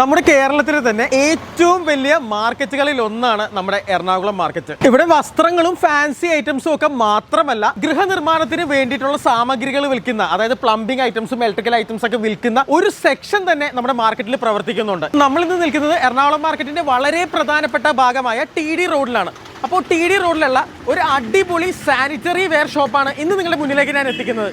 നമ്മുടെ കേരളത്തിൽ തന്നെ ഏറ്റവും വലിയ മാർക്കറ്റുകളിൽ ഒന്നാണ് നമ്മുടെ എറണാകുളം മാർക്കറ്റ്. ഇവിടെ വസ്ത്രങ്ങളും ഫാൻസി ഐറ്റംസും ഒക്കെ മാത്രമല്ല ഗൃഹനിർമ്മാണത്തിന് വേണ്ടിയിട്ടുള്ള സാമഗ്രികൾ വിൽക്കുന്ന അതായത് പ്ലംബിംഗ് ഐറ്റംസും ഇലക്ട്രിക്കൽ ഐറ്റംസ് ഒക്കെ വിൽക്കുന്ന ഒരു സെക്ഷൻ തന്നെ നമ്മുടെ മാർക്കറ്റിൽ പ്രവർത്തിക്കുന്നുണ്ട്. നമ്മൾ ഇന്ന് നിൽക്കുന്നത് എറണാകുളം മാർക്കറ്റിന്റെ വളരെ പ്രധാനപ്പെട്ട ഭാഗമായ ടി ഡി റോഡിലാണ് അപ്പോൾ ടി ഡി റോഡിലുള്ള ഒരു അടിപൊളി സാനിറ്ററി വെയർ ഷോപ്പാണ് ഇന്ന് നിങ്ങളുടെ മുന്നിലേക്ക് ഞാൻ എത്തിക്കുന്നത്.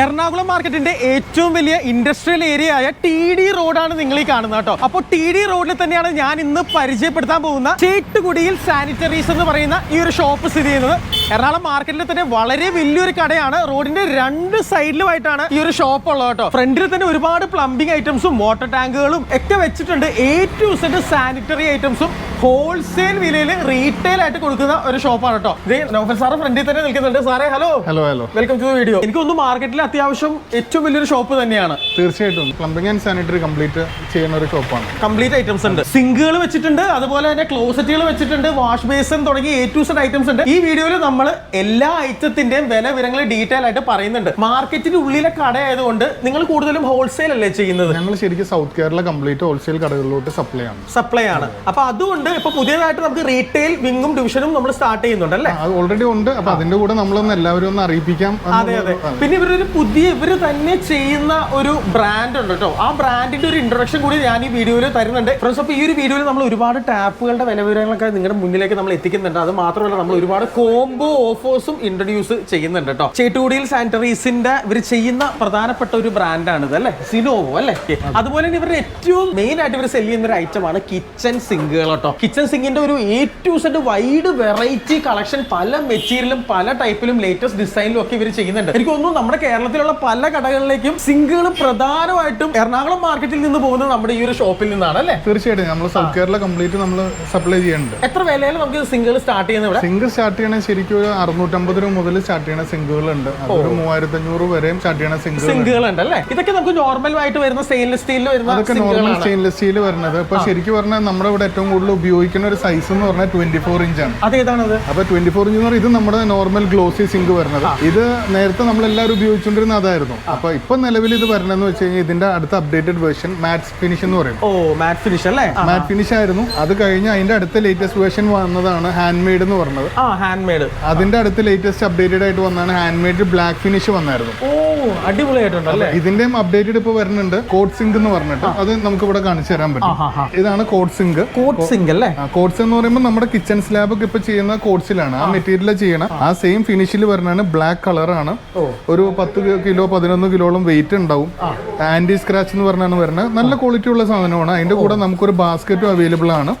എറണാകുളം മാർക്കറ്റിന്റെ ഏറ്റവും വലിയ ഇൻഡസ്ട്രിയൽ ഏരിയ ആയ ടി ഡി റോഡാണ് നിങ്ങൾ ഈ കാണുന്നത് കേട്ടോ. അപ്പോൾ ടി ഡി റോഡിൽ തന്നെയാണ് ഞാൻ ഇന്ന് പരിചയപ്പെടുത്താൻ പോകുന്ന ചേട്ടുകുടിയിൽ സാനിറ്ററീസ് എന്ന് പറയുന്ന ഈ ഒരു ഷോപ്പ് സ്ഥിതി ചെയ്യുന്നത്. എറണാകുളം മാർക്കറ്റിൽ തന്നെ വളരെ വലിയൊരു കടയാണ്. റോഡിന്റെ രണ്ട് സൈഡിലുമായിട്ടാണ് ഈ ഒരു ഷോപ്പ് ഉള്ളത് കേട്ടോ. ഫ്രണ്ടിൽ തന്നെ ഒരുപാട് പ്ലംബിംഗ് ഐറ്റംസും വാട്ടർ ടാങ്കുകളും ഒക്കെ വെച്ചിട്ടുണ്ട്. എ ടു സെറ്റ് സാനിറ്ററി ഐറ്റംസും ഹോൾസെയിൽ വിലയിൽ റീറ്റെയിൽ ആയിട്ട് കൊടുക്കുന്ന ഒരു ഷോപ്പാണ് കേട്ടോ. നൗഫൽ സാറ് ഫ്രണ്ടിൽ തന്നെ നിൽക്കുന്നുണ്ട്. സാറേ hello hello hello welcome to video എനിക്ക് ഒന്ന് മാർക്കറ്റിൽ അത്യാവശ്യം ഏറ്റവും വലിയൊരു ഷോപ്പ് തന്നെയാണ്. തീർച്ചയായിട്ടും. പ്ലംബിംഗ് ആൻഡ് സാനിറ്ററി കംപ്ലീറ്റ് ചെയ്യുന്ന ഒരു ഷോപ്പാണ് കംപ്ലീറ്റ് ഐറ്റംസ് ഉണ്ട്. സിങ്കുകൾ വെച്ചിട്ടുണ്ട്. അതുപോലെ തന്നെ ക്ലോസറ്റുകൾ വെച്ചിട്ടുണ്ട്. വാഷ് ബേസൺ തുടങ്ങി എ ടു സെറ്റ് ഐറ്റംസ് ഉണ്ട്. ഈ വീഡിയോയിൽ നമ്മൾ എല്ലാ ഐറ്റത്തിന്റെയും വില വിവരങ്ങൾ ഡീറ്റെയിൽ ആയിട്ട് പറയുന്നുണ്ട്. മാർക്കറ്റിന്റെ ഉള്ളിലെ കട ആയതുകൊണ്ട് നിങ്ങൾ കൂടുതലും ഹോൾസെയിൽ അല്ലേ ചെയ്യുന്നത്? ഞങ്ങൾ ശരിക്കും സൗത്ത് കേരള കംപ്ലീറ്റ് ഹോൾസെയിൽ കടകളിലോട്ട് സപ്ലൈ ആണ്. സപ്ലൈ ആണ്. അപ്പൊ അതുകൊണ്ട് ഇപ്പൊ പുതിയതായിട്ട് നമുക്ക് റീറ്റെയിൽ വിങ്ങും ഡിവിഷനും നമ്മൾ സ്റ്റാർട്ട് ചെയ്യുന്നുണ്ട് അല്ലേ? അത് ഓൾറെഡി ഉണ്ട്. അപ്പൊ അതിന്റെ കൂടെ നമ്മളൊന്ന് എല്ലാവരും ഒന്ന് അറിയിപ്പിക്കാം അതെ അതെ. പിന്നെ ഇവരൊരു പുതിയ ഇവർ തന്നെ ചെയ്യുന്ന ഒരു ബ്രാൻഡ് ഉണ്ട് കേട്ടോ ആ ബ്രാൻഡിന്റെ ഒരു ഇൻട്രൊഡക്ഷൻ കൂടി ഞാൻ ഈ വീഡിയോയിൽ തരുന്നുണ്ട്. ഫ്രണ്ട്സ് അപ്പോൾ ഈ ഒരു വീഡിയോയിൽ നമ്മൾ ഒരുപാട് ടാപ്പുകളുടെ വില വിവരങ്ങളൊക്കെ നിങ്ങളുടെ മുന്നിലേക്ക് നമ്മൾ എത്തിക്കുന്നുണ്ട്. അത് മാത്രമല്ല നമ്മൾ ഒരുപാട് കോംബോ ഓഫേഴ്സും ഇൻട്രൊഡ്യൂസ് ചെയ്യുന്നുണ്ട് കേട്ടോ ചേട്ടുകുടിയിൽ സാനിറ്ററീസിന്റെ ഇവർ ചെയ്യുന്ന പ്രധാനപ്പെട്ട ഒരു ബ്രാൻഡാണ് ഇത് അല്ലേ? സിനോവോ അല്ലേ? അതുപോലെ തന്നെ ഇവരുടെ ഏറ്റവും മെയിൻ ആയിട്ട് ഇവർ സെൽ ചെയ്യുന്ന ഒരു ഐറ്റമാണ് കിച്ചൺ സിങ്കുകൾ കേട്ടോ കിച്ചൺ സിങ്കിന്റെ ഒരു A to Z wide variety collection പല മെറ്റീരിയലും പല ടൈപ്പിലും ലേറ്റസ്റ്റ് ഡിസൈനിലും ഒക്കെ ഇവർ ചെയ്യുന്നുണ്ട്. എനിക്ക് തോന്നുന്നു നമ്മുടെ കേരളത്തിലുള്ള പല കടകളിലേക്കും സിങ്കുകൾ പ്രധാനമായിട്ടും എറണാകുളം മാർക്കറ്റിൽ നിന്ന് പോകുന്നത് നമ്മുടെ ഈ ഒരു ഷോപ്പിൽ നിന്നാണ് അല്ലേ? തീർച്ചയായിട്ടും. നമ്മൾ സൗത്ത് കേരള കംപ്ലീറ്റ് നമ്മൾ സപ്ലൈ ചെയ്യുന്നുണ്ട്. എത്ര വിലയിൽ നമുക്ക് സിംഗിൾ സ്റ്റാർട്ട് ചെയ്യുന്നത് സിംഗിൾ സ്റ്റാർട്ട് ചെയ്യണേ ശരിക്കും ഒരു അറുന്നൂറ്റമ്പത് രൂപ മുതൽ സ്റ്റാർട്ട് ചെയ്യുന്ന സിങ്കുകളുണ്ട്. ഒരു അതൊരു മൂവായിരത്തി അഞ്ഞൂറ് വരെയും സ്റ്റാർട്ട് ചെയ്യുന്ന സിങ്കുകൾ ഉണ്ട് അല്ലേ ഇതൊക്കെ നമുക്ക് നോർമൽ ആയിട്ട് വരുന്ന സ്റ്റെയിൻലെസ് സ്റ്റീലിൽ വരുന്ന അതൊക്കെ നോർമൽ സ്റ്റെയിൻലെസ് സ്റ്റീൽ വരുന്നത്. ഇപ്പൊ ശരിക്കും പറഞ്ഞാൽ നമ്മുടെ ഇവിടെ ഏറ്റവും കൂടുതൽ ഉപയോഗിക്കുന്ന ഒരു സൈസ് എന്ന് പറഞ്ഞാൽ ട്വന്റി ഫോർ ഇഞ്ച് അതേതാണത് അപ്പൊ ട്വന്റി ഫോർ ഇഞ്ച് എന്ന് പറഞ്ഞാൽ ഇത് നമ്മുടെ നോർമൽ ഗ്ലോസി സിങ്ക് വരുന്നത്. ഇത് നേരത്തെ നമ്മൾ എല്ലാവരും ഉപയോഗിച്ചുകൊണ്ടിരുന്ന അതായിരുന്നു. അപ്പൊ ഇപ്പൊ നിലവിൽ ഇത് വരണമെന്ന് വെച്ച് കഴിഞ്ഞാൽ ഇതിന്റെ അടുത്ത അപ്ഡേറ്റഡ് വേർഷൻ മാറ്റ് ഫിനിഷ് എന്ന് പറയും. ഓ മാറ്റ് ഫിനിഷ് അല്ലേ. മാറ്റ് ഫിനിഷ് ആയിരുന്നു. അത് കഴിഞ്ഞ് അതിന്റെ അടുത്ത ലേറ്റസ്റ്റ് വേർഷൻ വന്നതാണ് ഹാൻഡ് മെയ്ഡ് എന്ന് പറഞ്ഞത്. ആ ഹാൻഡ് മെയ്ഡ് അതിന്റെ അടുത്ത് ലേറ്റസ്റ്റ് അപ്ഡേറ്റഡ് ആയിട്ട് വന്നാണ് ഹാൻഡ് മെയ്ഡ് ബ്ലാക്ക് ഫിനിഷ് വന്നായിരുന്നു. ഓ ഇതിന്റെയും അപ്ഡേറ്റഡ് ഇപ്പൊ വരുന്നുണ്ട്. കോഡ് സിങ്ക് എന്ന് പറഞ്ഞിട്ട്. അത് നമുക്ക് ഇവിടെ കാണിച്ചു തരാൻ പറ്റും. ഇതാണ് കോഡ് സിങ്ക് കോട്ട് സിങ്ക് അല്ലേ? കോഡ്സ് എന്ന് പറയുമ്പോൾ നമ്മുടെ കിച്ചൺ സ്ലാബ് ഒക്കെ ഇപ്പൊ ചെയ്യുന്ന കോഡ്സിലാണ് ആ മെറ്റീരിയൽ ചെയ്യണം. ആ. സെയിം ഫിനിഷിൽ വരുന്നതാണ് ബ്ലാക്ക് കളറാണ് ഒരു പത്ത് കിലോ പതിനൊന്ന് കിലോളം വെയിറ്റ് ഉണ്ടാവും. ആന്റി സ്ക്രാച്ച് എന്ന് പറഞ്ഞാണ് വരുന്നത്. നല്ല ക്വാളിറ്റി ഉള്ള സാധനമാണ്. അതിന്റെ കൂടെ നമുക്കൊരു ബാസ്ക്കറ്റും അവൈലബിൾ ആണ്.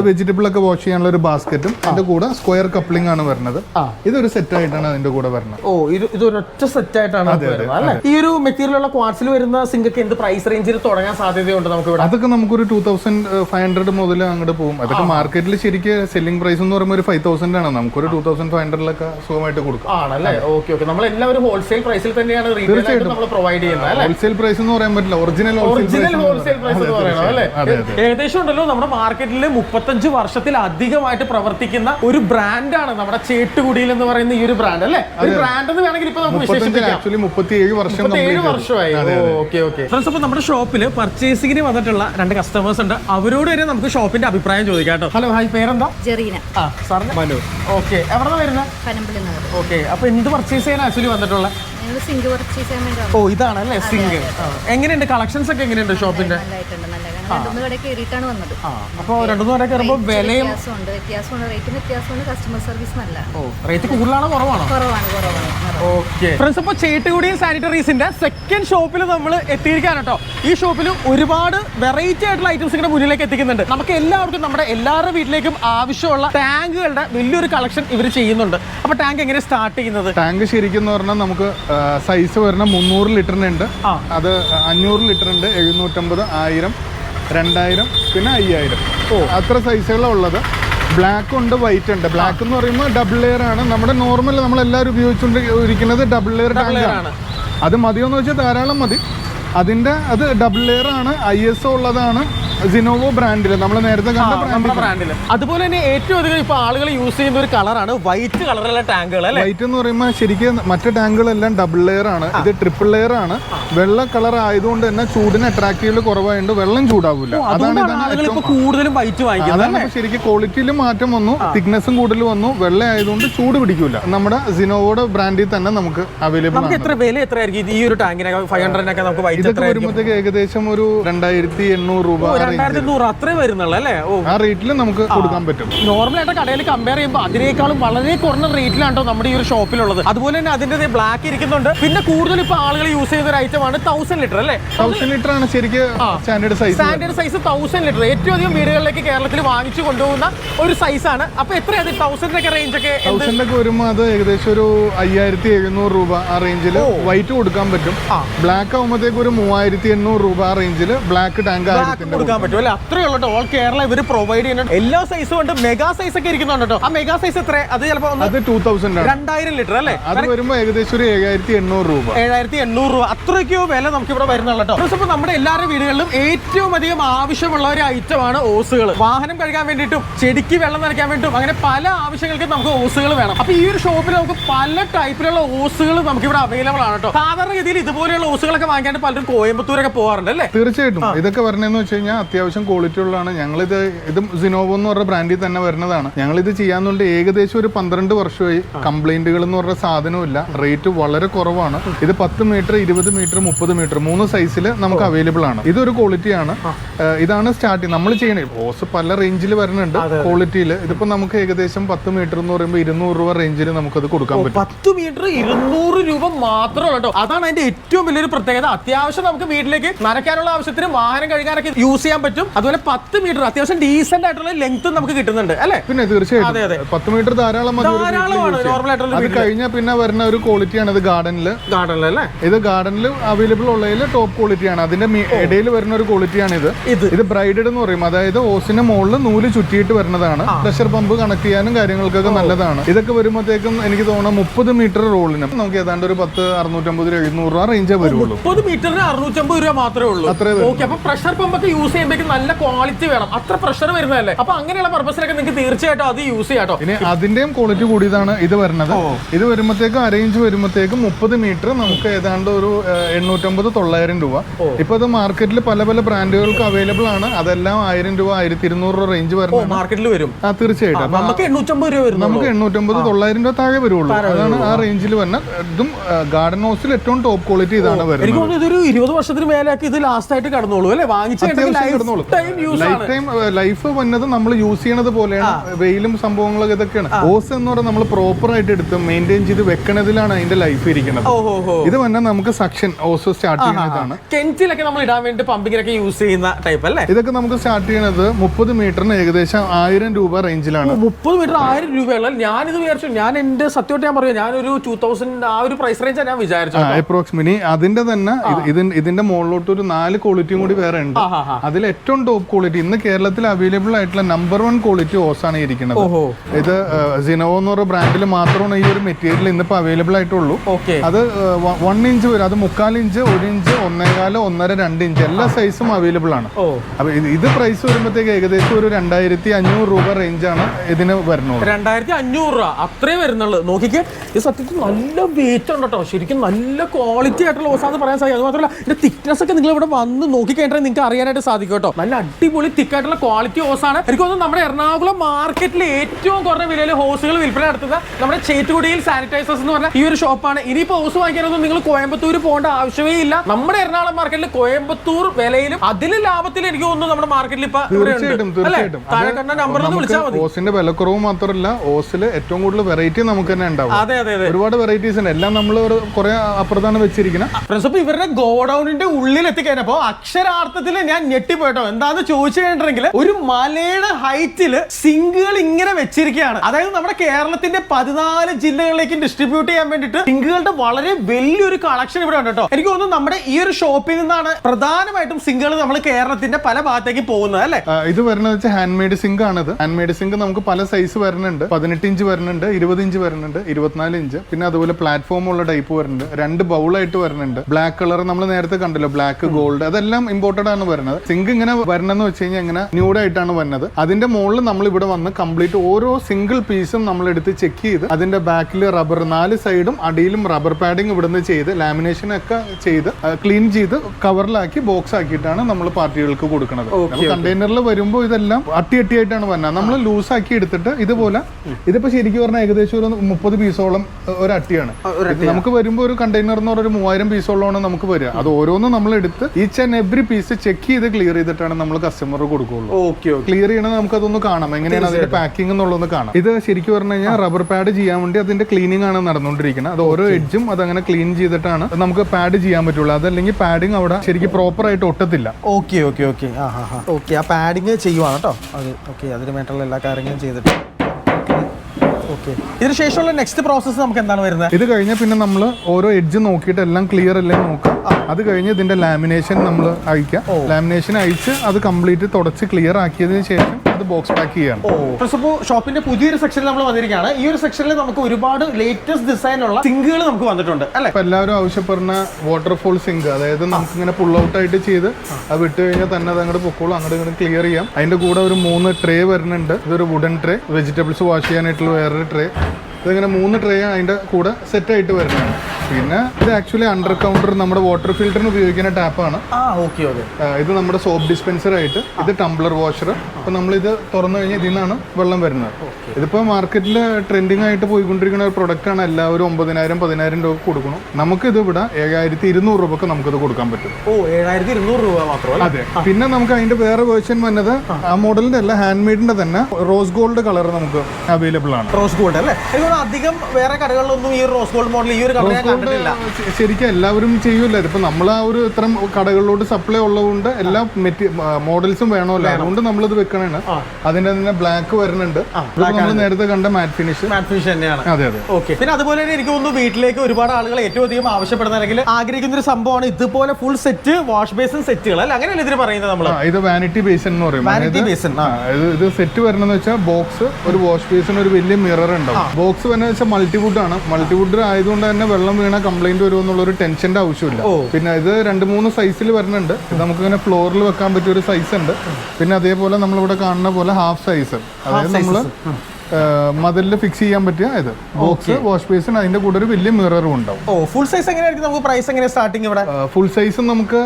വെജിറ്റബിൾ ഒക്കെ വാഷ് ചെയ്യാനുള്ള ഒരു ബാസ്ക്കറ്റും അതിന്റെ കൂടെ സ്ക്വയർ കപ്ലിംഗ് ആണ് വരുന്നത്. ഇതൊരു സെറ്റ് ആയിട്ടാണ് അതിന്റെ കൂടെ വരുന്നത് ഓ ഇത് ഇതൊരൊറ്റ സെറ്റ് ആയിട്ടാണ് അല്ലേ? ഈ ഒരു മെറ്റീരിയൽ ഉള്ള ക്വാർട്സിൽ വരുന്ന സിംഗൊക്കെ എന്ത് പ്രൈസ് റേഞ്ചിൽ തുടങ്ങാൻ സാധ്യതയുണ്ട് നമുക്ക് ഇവിടെ അതൊക്കെ നമുക്കൊരു ടൂ തൗസൻഡ് ഫൈവ് ഹൺഡ്രഡ് മുതൽ അങ്ങോട്ട് പോകും അതൊക്കെ മാർക്കറ്റിൽ ശരിക്ക് സെല്ലിംഗ് പ്രൈസ് എന്ന് പറയുമ്പോൾ ഒരു ഫൈവ് തൗസൻഡ് ആണ്. നമുക്കൊരു ടൂ തൗസൻഡ് ഫൈവ് ഹൺഡ്രഡിലൊക്കെ സുഖമായിട്ട് കൊടുക്കും. ആണല്ലേ? Okay okay. നമ്മൾ എല്ലാവരും ഹോൾസെയിൽ പ്രൈസിൽ തന്നെയാണ് തീർച്ചയായിട്ടും. നമ്മൾ പ്രൊവൈഡ് ചെയ്യുന്നത് ഹോൾസെയിൽ പ്രൈസ് എന്ന് പറയാൻ പറ്റില്ല. ഒറിജിനൽ ഒറിജിനൽ ഹോൾസെയിൽ പ്രൈസ് എന്ന് പറയണം അല്ലേ? ഏകദേശം ഉണ്ടല്ലോ. നമ്മുടെ മാർക്കറ്റിൽ മുപ്പത്തഞ്ച് വർഷത്തിൽ അധികമായിട്ട് പ്രവർത്തിക്കുന്ന ഒരു ബ്രാൻഡാണ് നമ്മുടെ ചേട്ടുകുടിയിൽ എന്ന് പറയുന്ന ഈ ഒരു ബ്രാൻഡ് അല്ലേ? ഒരു ബ്രാൻഡ് എന്ന് വേണമെങ്കിൽ ഇപ്പൊ നമുക്ക് വിശേഷിപ്പിക്കാം. മുപ്പത്തിയേഴ് വർഷം ഏഴ് വർഷമായി. Okay okay. ഫ്രണ്ട്സ് അപ്പൊ നമ്മുടെ ഷോപ്പിൽ പർച്ചേസിംഗിന് വന്നിട്ടുള്ള രണ്ട് കസ്റ്റമേഴ്സ് ഉണ്ട്. അവരോട് വരെ നമുക്ക് ഷോപ്പിന്റെ അഭിപ്രായം ചോദിക്കാം കേട്ടോ. ഹലോ ഹായ് പേരെന്താ? ജെറീന. ആ സാറിന്? മനു. ഓക്കെ എവിടെ വരുന്നത് ഓക്കെ അപ്പൊ എന്ത് പർച്ചേസ് ചെയ്യാൻ ആക്ച്വലി വന്നിട്ടുള്ള? ഓ സിങ്ക് പർച്ചേസ് ചെയ്യാൻ വേണ്ടി ഓ ഇതാണല്ലേ സിംഗ് എങ്ങനെയുണ്ട്? കളക്ഷൻസ് ഒക്കെ എങ്ങനെയുണ്ട് ഷോപ്പിന്റെ? നല്ലതായിട്ടുണ്ട് നല്ല രണ്ടുമൂന്ന് കടയിൽ കയറിയിട്ടാണ് വന്നത്. അപ്പോൾ അപ്പൊ രണ്ടു മൂന്ന് കടയിൽ കയറുമ്പോൾ വിലയും വ്യത്യാസമുണ്ട് വ്യത്യാസമുണ്ട് റേറ്റും വ്യത്യാസമുണ്ട് കസ്റ്റമർ സർവീസ് നല്ല ഓ റേറ്റ് കൂടുതലാണോ കുറവാണോ? കുറവാണ് കുറവാണ് ഓക്കെ ഫ്രണ്ട്സ് അപ്പോൾ ചേട്ടുകുടിയിൽ സാനിറ്ററീസിന്റെ സെക്കൻഡ് ഷോപ്പിൽ നമ്മൾ എത്തിയിരിക്കാണ് കേട്ടോ. ഈ ഷോപ്പിൽ ഒരുപാട് വെറൈറ്റി ആയിട്ടുള്ള ഐറ്റംസ് ഇങ്ങനെ മുന്നിലേക്ക് എത്തിക്കുന്നുണ്ട്. നമുക്ക് എല്ലാവർക്കും നമ്മുടെ എല്ലാവരുടെ വീട്ടിലേക്കും ആവശ്യമുള്ള ടാങ്കുകളുടെ വലിയൊരു കളക്ഷൻ ഇവർ ചെയ്യുന്നുണ്ട്. അപ്പൊ ടാങ്ക് എങ്ങനെ സ്റ്റാർട്ട് ചെയ്യുന്നത്? ടാങ്ക് ശരിക്കും എന്ന് പറഞ്ഞാൽ നമുക്ക് സൈസ് വരുന്ന മുന്നൂറ് ലിറ്ററിന് ഉണ്ട് അത് അഞ്ഞൂറ് ലിറ്ററുണ്ട് എഴുന്നൂറ്റമ്പത് ആയിരം. രണ്ടായിരം പിന്നെ അയ്യായിരം. ഓ അത്ര സൈസുകളാണ് ഉള്ളത്. ബ്ലാക്ക് ഉണ്ട് വൈറ്റ് ഉണ്ട്. ബ്ലാക്ക് എന്ന് പറയുമ്പോൾ ഡബിൾ ലെയർ ആണ്. നമ്മുടെ നോർമൽ നമ്മൾ എല്ലാവരും ഉപയോഗിച്ചുകൊണ്ട് ഇരിക്കുന്നത് ഡബിൾ ലെയർ ആണ്. അത് മതിയോന്ന് വെച്ചാൽ ധാരാളം മതി. അതിന്റെ അത് ഡബിൾ ലെയർ ആണ്. ഐ എസ് ഒ ഉള്ളതാണ്. സിനോവോ ബ്രാൻഡിൽ നമ്മൾ നേരത്തെ കണ്ട ബ്രാൻഡിൽ അതുപോലെ തന്നെ ഏറ്റവും അധികം ഇപ്പൊ ആളുകൾ യൂസ് ചെയ്യുന്ന ഒരു കളറാണ് വൈറ്റ് കളറുള്ള ടാങ്കുകൾ അല്ലേ? വൈറ്റ് എന്ന് പറയുമ്പോൾ ശരിക്കും മറ്റു ടാങ്കുകളെല്ലാം ഡബിൾ ലെയർ ആണ്. ഇത് ട്രിപ്പിൾ ലെയർ ആണ്. വെള്ള കളർ ആയതുകൊണ്ട് തന്നെ ചൂടിന് അട്രാക്റ്റീവ് കുറവായതുകൊണ്ട് വെള്ളം ചൂടാവില്ല അതാണ് കൂടുതലും വൈറ്റ് വാങ്ങിക്കുന്നത് അതാണ് ശരിക്കും ക്വാളിറ്റിയിൽ മാറ്റം വന്നു തിക്നെസ്സും കൂടുതൽ വന്നു വെള്ള ആയതുകൊണ്ട് ചൂട് പിടിക്കൂല. നമ്മുടെ സിനോവോയുടെ ബ്രാൻഡിൽ തന്നെ നമുക്ക് അവൈലബിൾ എത്ര വില എത്രയായിരിക്കും ഈ ഒരു ടാങ്കിനൊക്കെ ഫൈവ് ഹൺഡ്രഡിനൊക്കെ നമുക്ക് വൈറ്റ് ഇതൊക്കെ വരുമ്പോഴത്തേക്ക് ഏകദേശം ഒരു രണ്ടായിരത്തി എണ്ണൂറ് രൂപ. രണ്ടായിരത്തി നൂറ് അത്രേ വരുന്നുള്ളൂ അല്ലേ? ഓ. ആ റേറ്റിൽ നമുക്ക് കൊടുക്കാൻ പറ്റും. നോർമലായിട്ട് കടയിൽ കമ്പയർ ചെയ്യുമ്പോൾ അതിനേക്കാളും വളരെ കുറഞ്ഞ റേറ്റിലാണ് നമ്മുടെ ഈ ഒരു ഷോപ്പിലുള്ളത്. അതുപോലെ തന്നെ അതിന്റെ ബ്ലാക്ക് ഇരിക്കുന്നുണ്ട്. പിന്നെ കൂടുതൽ ഇപ്പൊ ആളുകൾ യൂസ് ചെയ്യുന്ന ഒരു ഐറ്റം ആണ് തൗസൻഡ് ലിറ്റർ അല്ലേ? തൗസൻഡ് ലിറ്റർ ആണ് ശരിക്കും standard size standard size thousand litre ഏറ്റവും അധികം വീടുകളിലേക്ക് കേരളത്തിൽ വാങ്ങിച്ചു കൊണ്ടുപോകുന്ന ഒരു സൈസാണ് അപ്പൊ എത്രയാണ് തൗസൻഡിനൊക്കെ റേഞ്ച് ഒക്കെ? തൗസൻഡ് ഒക്കെ വരുമ്പോൾ അത് ഏകദേശം ഒരു അയ്യായിരത്തി എഴുന്നൂറ് രൂപ ആ റേഞ്ചിൽ വൈറ്റ് കൊടുക്കാൻ പറ്റും. ബ്ലാക്ക് ആകുമ്പോഴത്തേക്ക് ഒരു മൂവായിരത്തി എണ്ണൂറ് രൂപ ആ റേഞ്ചിൽ ബ്ലാക്ക് ടാങ്ക് ആയിരത്തി ആയിരത്തിന്റെ കൊടുക്കാൻ പറ്റും. അല്ലെ? അത്രേ ഉള്ളൂ കേട്ടോ. ഓൾ കേരള ഇവർ പ്രൊവൈഡ് ചെയ്യുന്നുണ്ട്. എല്ലാ സൈസും ഉണ്ട്. മെഗാ സൈസ് ഒക്കെ ഇരിക്കുന്നുണ്ട് കേട്ടോ. ആ മെഗാ സൈസ് എത്ര അത് ചിലപ്പോ അത് ടൂ തൗസൻഡ് ആണ്. രണ്ടായിരം ലിറ്റർ അല്ലേ? അത് വരുമ്പോൾ ഏകദേശം ഒരു ഏഴായിരത്തി എണ്ണൂറ് രൂപ. ഏഴായിരത്തി എണ്ണൂറ് രൂപ. അത്രയ്ക്കോ വില നമുക്ക് ഇവിടെ വരുന്നുള്ളൂ കേട്ടോ. നമ്മുടെ എല്ലാവരുടെ വീടുകളിലും ഏറ്റവും അധികം ആവശ്യമുള്ള ഒരു ഐറ്റമാണ് ഓസുകൾ വാഹനം കഴുകാൻ വേണ്ടിയിട്ടും ചെടിക്ക് വെള്ളം നനയ്ക്കാൻ വേണ്ടിയിട്ടും അങ്ങനെ പല ആവശ്യങ്ങൾക്കും നമുക്ക് ഓസുകൾ വേണം. അപ്പൊ ഈ ഒരു ഷോപ്പിൽ നമുക്ക് പല ടൈപ്പിലുള്ള ഓസുകൾ നമുക്ക് ഇവിടെ അവൈലബിൾ ആണ് കേട്ടോ. സാധാരണഗതിയിൽ ഇതുപോലെയുള്ള ഓസുകളൊക്കെ വാങ്ങിക്കാണ്ട് പലരും കോയമ്പത്തൂരൊക്കെ പോകാറുണ്ട് അല്ലേ? തീർച്ചയായിട്ടും. ഇതൊക്കെ പറഞ്ഞതെന്ന് വെച്ച് കഴിഞ്ഞാൽ അത്യാവശ്യം ക്വാളിറ്റി ഉള്ളതാണ്. ഞങ്ങളിത് ഇത് സിനോവോ എന്ന് പറഞ്ഞ ബ്രാൻഡിൽ തന്നെ വരുന്നതാണ്. ഞങ്ങളിത് ചെയ്യാന്നുണ്ട് ഏകദേശം ഒരു പന്ത്രണ്ട് വർഷമായി. കംപ്ലൈന്റുകൾ എന്ന് പറഞ്ഞ സാധനമില്ല റേറ്റ് വളരെ കുറവാണ്. ഇത് പത്ത് മീറ്റർ ഇരുപത് മീറ്റർ മുപ്പത് മീറ്റർ മൂന്ന് സൈസിൽ നമുക്ക് അവൈലബിൾ ആണ്. ഇതൊരു ക്വാളിറ്റിയാണ് ഇതാണ് സ്റ്റാർട്ടിങ് നമ്മൾ ചെയ്യണേ. ഓസ് പല റേഞ്ചിൽ വരുന്നുണ്ട് ക്വാളിറ്റിയിൽ ഇതിപ്പോ നമുക്ക് ഏകദേശം പത്ത് മീറ്റർ എന്ന് പറയുമ്പോൾ ഇരുന്നൂറ് രൂപ റേഞ്ചിൽ നമുക്കത് കൊടുക്കാൻ പറ്റും. പത്ത് മീറ്റർ ഇരുന്നൂറ് രൂപ മാത്രമേ കേട്ടോ. അതാണ് അതിന്റെ ഏറ്റവും വലിയൊരു പ്രത്യേകത. അത്യാവശ്യം നമുക്ക് വീട്ടിലേക്ക് നനയ്ക്കാനുള്ള ആവശ്യത്തിന് വാഹനം കഴുകാനൊക്കെ യൂസ് ചെയ്യാൻ പറ്റും. അതുപോലെ പത്ത് മീറ്റർ അത്യാവശ്യം ഡീസെന്റ് ആയിട്ടുള്ള ലെങ്ത്തും നമുക്ക് കിട്ടുന്നുണ്ട് അല്ലേ? പിന്നെ അതെ, അതെ. തീർച്ചയായിട്ടും പത്ത് മീറ്റർ ധാരാളം ധാരാളമാണ് നോർമൽ ആയിട്ടുള്ള അത് കഴിഞ്ഞാൽ പിന്നെ വരുന്ന ഒരു ക്വാളിറ്റിയാണ് ഇത് ഗാർഡനിൽ ഗാർഡനിൽ അല്ലേ? ഇത് ഗാർഡനിൽ അവൈലബിൾ ഉള്ളതിൽ ടോപ്പ് ക്വാളിറ്റി ആണ്. അതിന്റെ ഇടയിൽ വരുന്ന ഒരു ക്വാളിറ്റിയാണ് ഇത്. ഇത്. ഇത് ബ്രൈഡഡ് എന്ന് പറയും. അതായത് ഓസിന്റെ മുകളിൽ നൂൽ ചുറ്റിയിട്ട് വരുന്നതാണ്. പ്രഷർ പമ്പ് കണക്ട് ചെയ്യാനും കാര്യങ്ങൾക്കൊക്കെ നല്ലതാണ്. ഇതൊക്കെ വരുമ്പോഴത്തേക്കും എനിക്ക് തോന്നുന്നു മുപ്പത് മീറ്റർ റോളിന് നമുക്ക് ഏതാണ്ട് ഒരു പത്ത് അറുന്നൂറ്റമ്പത് എഴുന്നൂറ് രൂപ റേഞ്ചേ വരുള്ളൂ. മുപ്പത് മീറ്ററിന് അറുന്നൂറ്റമ്പത് രൂപ മാത്രമേ ഉള്ളൂ. അത്രേ ഓക്കെ അപ്പൊ പ്രഷർ പമ്പ് ഒക്കെ യൂസ് ചെയ്യുമ്പോഴേക്കും നല്ല ക്വാളിറ്റി വേണം. അത്ര പ്രഷർ വരുന്നതല്ലേ? അപ്പൊ അങ്ങനെയുള്ള പർപ്പസിലൊക്കെ നിങ്ങൾക്ക് തീർച്ചയായിട്ടും അത് യൂസ് ചെയ്യാട്ടോ. ഇനി അതിന്റെയും ക്വാളിറ്റി കൂടിയതാണ് ഇത് വരുന്നത്. ഇത് വരുമ്പോഴത്തേക്കും അറേഞ്ച് വരുമ്പോഴത്തേക്കും മുപ്പത് മീറ്റർ നമുക്ക് ഏതാണ്ട് ഒരു എണ്ണൂറ്റമ്പത് തൊള്ളായിരം രൂപ. ഇപ്പൊ അത് മാർക്കറ്റിൽ പല പല ബ്രാൻഡുകൾക്ക് അവൈലബിൾ ആണ്. അതെല്ലാം ആയിരം രൂപ ആയിരത്തി ഇരുന്നൂറ് രൂപ റേഞ്ച് വരുന്നത് മാർക്കറ്റിൽ വരും. ആ തീർച്ചയായിട്ടും. നമുക്ക് എണ്ണൂറ്റമ്പത് രൂപ വരും നമുക്ക് എണ്ണൂറ്റമ്പത് തൊള്ളായിരം രൂപ താഴെ വരുള്ളൂ. അതാണ് ആ റേഞ്ചിൽ വന്ന ഇതും ഗാർഡൻ ഹൗസിൽ ഏറ്റവും ടോപ്പ് ക്വാളിറ്റി ഇതാണ് വരുന്നത്. എനിക്ക് തോന്നുന്നു ഇതൊരു ഇരുപത് വർഷത്തിന് മേലേക്ക് ഇത് ലാസ്റ്റ് ആയിട്ട് കടന്നോളൂ അല്ലെ? വാങ്ങിച്ചു ലൈഫ് ടൈം ലൈഫ് വന്നത് നമ്മൾ യൂസ് ചെയ്യണത് പോലെയാണ്. വെയിലും സംഭവങ്ങളൊക്കെ ഇതൊക്കെയാണ്. ഓസ് എന്ന് പറഞ്ഞാൽ നമ്മൾ പ്രോപ്പർ ആയിട്ട് എടുത്ത് മെയിന്റെയിൻ ചെയ്ത് വെക്കണതിലാണ് അതിന്റെ ലൈഫ് ഇരിക്കുന്നത്. ഇത് വന്നാൽ നമുക്ക് സക്ഷൻ ഓസ് സ്റ്റാർട്ട് ചെയ്യുന്നതാണ് കെന്റിലൊക്കെ നമ്മൾ ഇടാൻ വേണ്ടി പമ്പിങ്ങിനൊക്കെ യൂസ് ചെയ്യുന്ന ടൈപ്പ് അല്ലേ? ഇതൊക്കെ നമുക്ക് സ്റ്റാർട്ട് ചെയ്യണത് മുപ്പത് മീറ്ററിന് ഏകദേശം ആയിരം രൂപ റേഞ്ചിലാണ് മുപ്പത് മീറ്റർ ആയിരം രൂപയുള്ള ഞാനിത് വിചാരിച്ചു. ഞാൻ എന്റെ സത്യമായിട്ട് ഞാൻ പറയാം ഞാനൊരു ടൂ തൗസൻഡ് ആ ഒരു പ്രൈസ് റേഞ്ച് ഞാൻ വിചാരിച്ചു അപ്രോക്സിമിനി അതിന്റെ തന്നെ ഇതിന്റെ മുകളിലോട്ട് ഒരു നാല് ക്വാളിറ്റിയും കൂടി വേറെ ഉണ്ട്. ആ. അതിൽ ഏറ്റവും ടോപ്പ് ക്വാളിറ്റി ഇന്ന് കേരളത്തിൽ അവൈലബിൾ ആയിട്ടുള്ള നമ്പർ വൺ ക്വാളിറ്റി ഓസ് ആണ് ഇരിക്കുന്നത്. ഓഹോ. ഇത് സിനോവോ എന്ന് പറയുന്ന ബ്രാൻഡിൽ മാത്രമാണ് ഈ ഒരു മെറ്റീരിയൽ ഇന്നിപ്പോൾ അവൈലബിൾ ആയിട്ടുള്ളൂ. ഓക്കെ. അത് വൺ ഇഞ്ച് വരും. അത് മുക്കാൽ ഇഞ്ച് ഒരു ഇഞ്ച് ഒന്നേകാൽ ഒന്നര രണ്ട് ഇഞ്ച് എല്ലാ സൈസും അവൈലബിൾ ആണ്. അപ്പൊ ഇത് ഇത് പ്രൈസ് വരുമ്പോഴത്തേക്ക് ഏകദേശം ഒരു രണ്ടായിരത്തി അഞ്ഞൂറ് രൂപ റേഞ്ചാണ് ഇതിന് വരുന്നത്. രണ്ടായിരത്തി അഞ്ഞൂറ് രൂപ. അത്രേ വരുന്നുള്ളൂ. നോക്കിക്കേ. ഇത് സത്യത്തിൽ നല്ല വെയിറ്റ് ഉണ്ട് കേട്ടോ. ശരിക്കും നല്ല ക്വാളിറ്റി ആയിട്ടുള്ള ഓസാന്ന് പറയാൻ സാധിക്കും. അത് മാത്രമല്ല ഇതിന്റെ തിക്നെസ് ഒക്കെ നിങ്ങൾ ഇവിടെ വന്ന് നോക്കിക്കഴിഞ്ഞാൽ നിങ്ങൾക്ക് അറിയാനായിട്ട് സാധിക്കും. കേട്ടോ നല്ല അടിപൊളി തിക്കായിട്ടുള്ള ക്വാളിറ്റി ഹോസ് ആണ്. എനിക്ക് തോന്നുന്നു നമ്മുടെ എറണാകുളം മാർക്കറ്റിൽ ഏറ്റവും കുറഞ്ഞ വിലയിൽ ഹോസുകൾ വിൽപ്പന നടത്തുക നമ്മുടെ ചേറ്റുകുടിയിൽ സാനിറ്റൈസേഴ്സ് എന്ന് പറഞ്ഞ ഈ ഒരു ഷോപ്പാണ് ഇനിയിപ്പോൾ ഹോസ് വാങ്ങിക്കാനൊന്നും നിങ്ങൾ കോയമ്പത്തൂർ പോകേണ്ട ആവശ്യമേ ഇല്ല. നമ്മുടെ എറണാകുളം മാർക്കറ്റിൽ കോയമ്പത്തൂർ വിലയിലും അതിലും ലാഭത്തിൽ എനിക്ക് തോന്നുന്നു നമ്മുടെ മാർക്കറ്റിൽ ഇപ്പൊ ഓസിന്റെ വിലക്കുറവ് മാത്രമല്ല ഓസിൽ ഏറ്റവും കൂടുതൽ വെറൈറ്റി നമുക്ക് തന്നെ ഉണ്ടാവും അതെ അതെ ഒരുപാട് വെറൈറ്റീസ് ഉണ്ട്. എല്ലാം നമ്മൾ കുറെ അപ്പുറത്താണ് വെച്ചിരിക്കുന്നത് ഫ്രണ്ട്സ് ഇവരുടെ ഗോഡൌണിന്റെ ഉള്ളിൽ എത്തിക്കഴിഞ്ഞപ്പോ അക്ഷരാർത്ഥത്തിൽ ഞാൻ ഞെട്ടിപ്പോയിട്ടോ എന്താന്ന് ചോദിച്ചു കഴിഞ്ഞിട്ടുണ്ടെങ്കിൽ ഒരു മലയുടെ ഹൈറ്റിൽ സിങ്കുകൾ ഇങ്ങനെ വെച്ചിരിക്കുകയാണ്. അതായത് നമ്മുടെ കേരളത്തിന്റെ പതിനാല് ജില്ലകളിലേക്ക് ഡിസ്ട്രിബ്യൂട്ട് ചെയ്യാൻ വേണ്ടിയിട്ട് സിങ്കുകളുടെ വളരെ വലിയൊരു കളക്ഷൻ ഇവിടെ ഉണ്ട് കേട്ടോ. എനിക്ക് തോന്നുന്നു നമ്മുടെ ഈ ഒരു ഷോപ്പിൽ നിന്നാണ് പ്രധാനമായിട്ടും സിങ്കുകൾ നമ്മൾ കേരളത്തിന്റെ പല ഭാഗത്തേക്ക് പോകുന്നത് അല്ലേ? ഇത് വരുന്നത് വെച്ചാൽ ഹാൻഡ് മെയ്ഡ് സിങ്ക് ആണിത്. ഹാൻഡ് മെയ്ഡ് സിങ്ക് നമുക്ക് പല സൈസ് വരുന്നുണ്ട്. പതിനെട്ട് ഇഞ്ച് വരുന്നുണ്ട് ഇരുപത് ഇഞ്ച് വരുന്നുണ്ട് ഇരുപത്തിനാല് ഇഞ്ച് പിന്നെ അതുപോലെ പ്ലാറ്റ്ഫോം ഉള്ള ടൈപ്പ് വരുന്നുണ്ട്. രണ്ട് ബൗളായിട്ട് വരുന്നുണ്ട്. ബ്ലാക്ക് കളർ നമ്മൾ നേരത്തെ കണ്ടല്ലോ. ബ്ലാക്ക് ഗോൾഡ് അതെല്ലാം ഇമ്പോർട്ടഡ് ആണ് വരുന്നത്. സിങ്ക് നമുക്ക് ഇങ്ങനെ വരണമെന്ന് വെച്ച് കഴിഞ്ഞാൽ ഇങ്ങനെ ന്യൂഡായിട്ടാണ് വരുന്നത് അതിന്റെ മുകളിൽ നമ്മൾ ഇവിടെ വന്ന് കംപ്ലീറ്റ് ഓരോ സിംഗിൾ പീസും നമ്മൾ എടുത്ത് ചെക്ക് ചെയ്ത് അതിന്റെ ബാക്കിൽ റബ്ബർ നാല് സൈഡും അടിയിലും റബ്ബർ പാഡിങ് ഇവിടുന്ന് ചെയ്ത് ലാമിനേഷൻ ഒക്കെ ചെയ്ത് ക്ലീൻ ചെയ്ത് കവറിലാക്കി ബോക്സ് ആക്കിയിട്ടാണ് നമ്മൾ പാർട്ടികൾക്ക് കൊടുക്കുന്നത്. കണ്ടെയ്നറിൽ വരുമ്പോൾ ഇതെല്ലാം അട്ടി അട്ടിയായിട്ടാണ് വരുന്നത് നമ്മൾ ലൂസ് ആക്കി എടുത്തിട്ട് ഇതുപോലെ ഇതിപ്പോ ശരിക്കും പറഞ്ഞാൽ ഏകദേശം ഒരു മുപ്പത് പീസോളം ഒരു അട്ടിയാണ് നമുക്ക് വരുമ്പോൾ ഒരു കണ്ടെയ്നർ എന്ന് പറഞ്ഞ ഒരു മൂവായിരം പീസോളമാണ് നമുക്ക് വരിക. അത് ഓരോന്നും നമ്മൾ എടുത്ത് each and every piece check ചെയ്ത് ക്ലിയർ ചെയ്തിട്ടാണ് നമ്മൾ കസ്റ്റമർ കൊടുക്കുകയുള്ളൂ ഓക്കെ ഓക്കെ ക്ലിയർ ചെയ്യണത് നമുക്ക് അതൊന്ന് കാണാം. എങ്ങനെയാണ് അതിന്റെ പാക്കിംഗ് എന്നുള്ളതൊന്ന് കാണാം. ഇത് ശരിക്കും പറഞ്ഞു കഴിഞ്ഞാൽ റബ്ബർ പാഡ് ചെയ്യാൻ വേണ്ടി അതിന്റെ ക്ലീനിങ് ആണ് നടന്നുകൊണ്ടിരിക്കുന്നത്. അത് ഓരോ എഡ്ജും അതങ്ങനെ ക്ലീൻ ചെയ്തിട്ടാണ് നമുക്ക് പാഡ് ചെയ്യാൻ പറ്റുള്ളൂ. അതല്ലെങ്കിൽ പാഡിങ് അവിടെ ശരിക്കും പ്രോപ്പർ ആയിട്ട് ഒട്ടത്തില്ല. ഓക്കെ ഓക്കെ ഓക്കെ ആ ഹാ ഹാ ഓക്കെ ആ പാഡിങ് ചെയ്യുവാണ് കേട്ടോ. അത് ഓക്കെ അതിന് വേണ്ടിയുള്ള എല്ലാ കാര്യങ്ങളും ചെയ്തിട്ട്. ഇതിനുശേഷമുള്ള ഇതിന് ശേഷമുള്ള നെക്സ്റ്റ് പ്രോസസ്സ് നമുക്ക് എന്താണ് വരുന്നത്? ഇത് കഴിഞ്ഞാൽ പിന്നെ നമ്മൾ ഓരോ എഡ്ജ് നോക്കിയിട്ട് എല്ലാം ക്ലിയർ അല്ലേ നോക്കുക അത് കഴിഞ്ഞ് ഇതിന്റെ ലാമിനേഷൻ നമ്മൾ അയക്കുക ലാമിനേഷൻ അയച്ച് അത് കംപ്ലീറ്റ് തുടച്ച് ക്ലിയർ ആക്കിയതിന് ശേഷം അത് ബോക്സ് പാക്ക് ചെയ്യാം ഇപ്പോൾ ഷോപ്പിന്റെ പുതിയൊരു സെക്ഷനിൽ നമ്മൾ വന്നിരിക്കുകയാണ്. ഈ ഒരു സെക്ഷനിൽ നമുക്ക് ഒരുപാട് ലേറ്റസ്റ്റ് ഡിസൈൻ ഉള്ള സിങ്കുകൾ നമുക്ക് വന്നിട്ടുണ്ട് അല്ലെ? ഇപ്പൊ എല്ലാവരും ആവശ്യപ്പെടുന്ന വാട്ടർഫോൾ സിങ്ക് അതായത് നമുക്ക് ഇങ്ങനെ പുൾ ഔട്ട് ആയിട്ട് ചെയ്ത് അത് വിട്ട് കഴിഞ്ഞാൽ തന്നെ അത് അങ്ങോട്ട് പൊക്കോളും അങ്ങോട്ട് ഇങ്ങോട്ട് ക്ലിയർ ചെയ്യാം. അതിന്റെ കൂടെ ഒരു മൂന്ന് ട്രേ വരുന്നുണ്ട്. ഇതൊരു വുഡൻ ട്രേ വെജിറ്റബിൾസ് വാഷ് ചെയ്യാനായിട്ടുള്ള വേറൊരു ട്രേ ഇതിങ്ങനെ മൂന്ന് ട്രേ അതിന്റെ കൂടെ സെറ്റ് ആയിട്ട് വരുന്നതാണ്. പിന്നെ ഇത് ആക്ച്വലി അണ്ടർ കൗണ്ടർ നമ്മുടെ വാട്ടർ ഫിൽറ്ററിന് ഉപയോഗിക്കുന്ന ടാപ്പാണ് ആ ഓക്കെ ഓക്കെ ഇത് നമ്മുടെ സോപ്പ് ഡിസ്പെൻസർ ആയിട്ട് ഇത് ടംബ്ലർ വാഷർ അപ്പൊ നമ്മൾ ഇത് തുറന്നു കഴിഞ്ഞാൽ ഇതിൽ നിന്നാണ് വെള്ളം വരുന്നത്. ഇതിപ്പോ മാർക്കറ്റിൽ ട്രെൻഡിങ് ആയിട്ട് പോയിക്കൊണ്ടിരിക്കുന്ന ഒരു പ്രൊഡക്റ്റ് ആണ് എല്ലാവരും ഒമ്പതിനായിരം പതിനായിരം രൂപ കൊടുക്കണം നമുക്കിത് ഇവിടെ ഏഴായിരത്തി ഇരുന്നൂറ് രൂപക്ക് നമുക്കിത് കൊടുക്കാൻ പറ്റും. ഓ ഏഴായിരത്തി ഇരുന്നൂറ് രൂപ മാത്രം അതെ. പിന്നെ നമുക്ക് അതിന്റെ വേറെ വേർഷൻ വന്നത് ആ. മോഡലിന്റെ അല്ല ഹാൻഡ് മെയ്ഡിന്റെ തന്നെ റോസ് ഗോൾഡ് കളർ നമുക്ക് അവൈലബിൾ ആണ്. റോസ് ഗോൾഡ് അല്ലേ? തോന്നുന്നു അധികം വേറെ കടകളിലൊന്നും ഈ റോസ് ഗോൾഡ് മോഡൽ ഈ ഒരു ഞാൻ കണ്ടിട്ടില്ല. ശരിക്കും എല്ലാവരും ചെയ്യൂല. ഇപ്പൊ നമ്മൾ ആ ഒരു ഇത്തരം കടകളിലോട്ട് സപ്ലൈ ഉള്ളതുകൊണ്ട് എല്ലാ മോഡൽസും വേണമല്ലോ. അതുകൊണ്ട് നമ്മളിത് വെക്കണേണ്. അതിന്റെ തന്നെ ബ്ലാക്ക് വരുന്നുണ്ട്. നമ്മൾ നേരത്തെ കണ്ട മാറ്റ് ഫിനിഷ് മാറ്റ് ഫിനിഷ് തന്നെയാണ്. അതെ അതെ. ഓക്കെ പിന്നെ അതുപോലെ തന്നെ എനിക്ക് തോന്നുന്നു വീട്ടിലേക്ക് ഒരുപാട് ആളുകൾ ഏറ്റവും അധികം ആവശ്യപ്പെടുന്ന അല്ലെങ്കിൽ ആഗ്രഹിക്കുന്ന ഒരു സംഭവമാണ് ഇതുപോലെ ഫുൾ സെറ്റ് വാഷ് ബേസിൻ സെറ്റുകൾ അല്ല അങ്ങനെയല്ല ഇതിന് പറയുന്നത് നമ്മൾ ഇത് വാനിറ്റി ബേസിൻ എന്ന് പറയും. വാനിറ്റി ബേസിൻ ഇത് ഇത് സെറ്റ് വരണമെന്ന് വെച്ചാൽ ബോക്സ് ഒരു വാഷ് ബേസിന് ഒരു വലിയ മിറർ ഉണ്ടാവും. ബോക്സ് വരുന്നത് വെച്ചാൽ മൾട്ടിവുഡ് ആണ്. മൾട്ടിവുഡ് ആയതുകൊണ്ട് തന്നെ വെള്ളം വീണ കംപ്ലൈന്റ് വരുമെന്നുള്ള ഒരു ടെൻഷന്റെ ആവശ്യമില്ല. പിന്നെ ഇത് രണ്ട് മൂന്ന് സൈസിൽ വരുന്നുണ്ട്. നമുക്ക് ഇങ്ങനെ ഫ്ലോറിൽ വെക്കാൻ പറ്റിയ ഒരു സൈസ് ഉണ്ട്. പിന്നെ അതേപോലെ നമ്മളിവിടെ കാണുന്ന പോലെ ഹാഫ് സൈസ് അതായത് നമ്മൾ മതിലിൽ ഫിക്സ് ചെയ്യാൻ പറ്റിയ ഇത്. ബോക്സ് വാഷ് ബേസിന് അതിന്റെ കൂടെ ഒരു വലിയ മിററും ഉണ്ടാവും. ഓ ഫുൾ സൈസ് എങ്ങനെയായിരിക്കും? നമുക്ക് പ്രൈസ് എങ്ങനെ സ്റ്റാർട്ടിംഗ് ഇവിടെ? ഫുൾ സൈസ് നമുക്ക്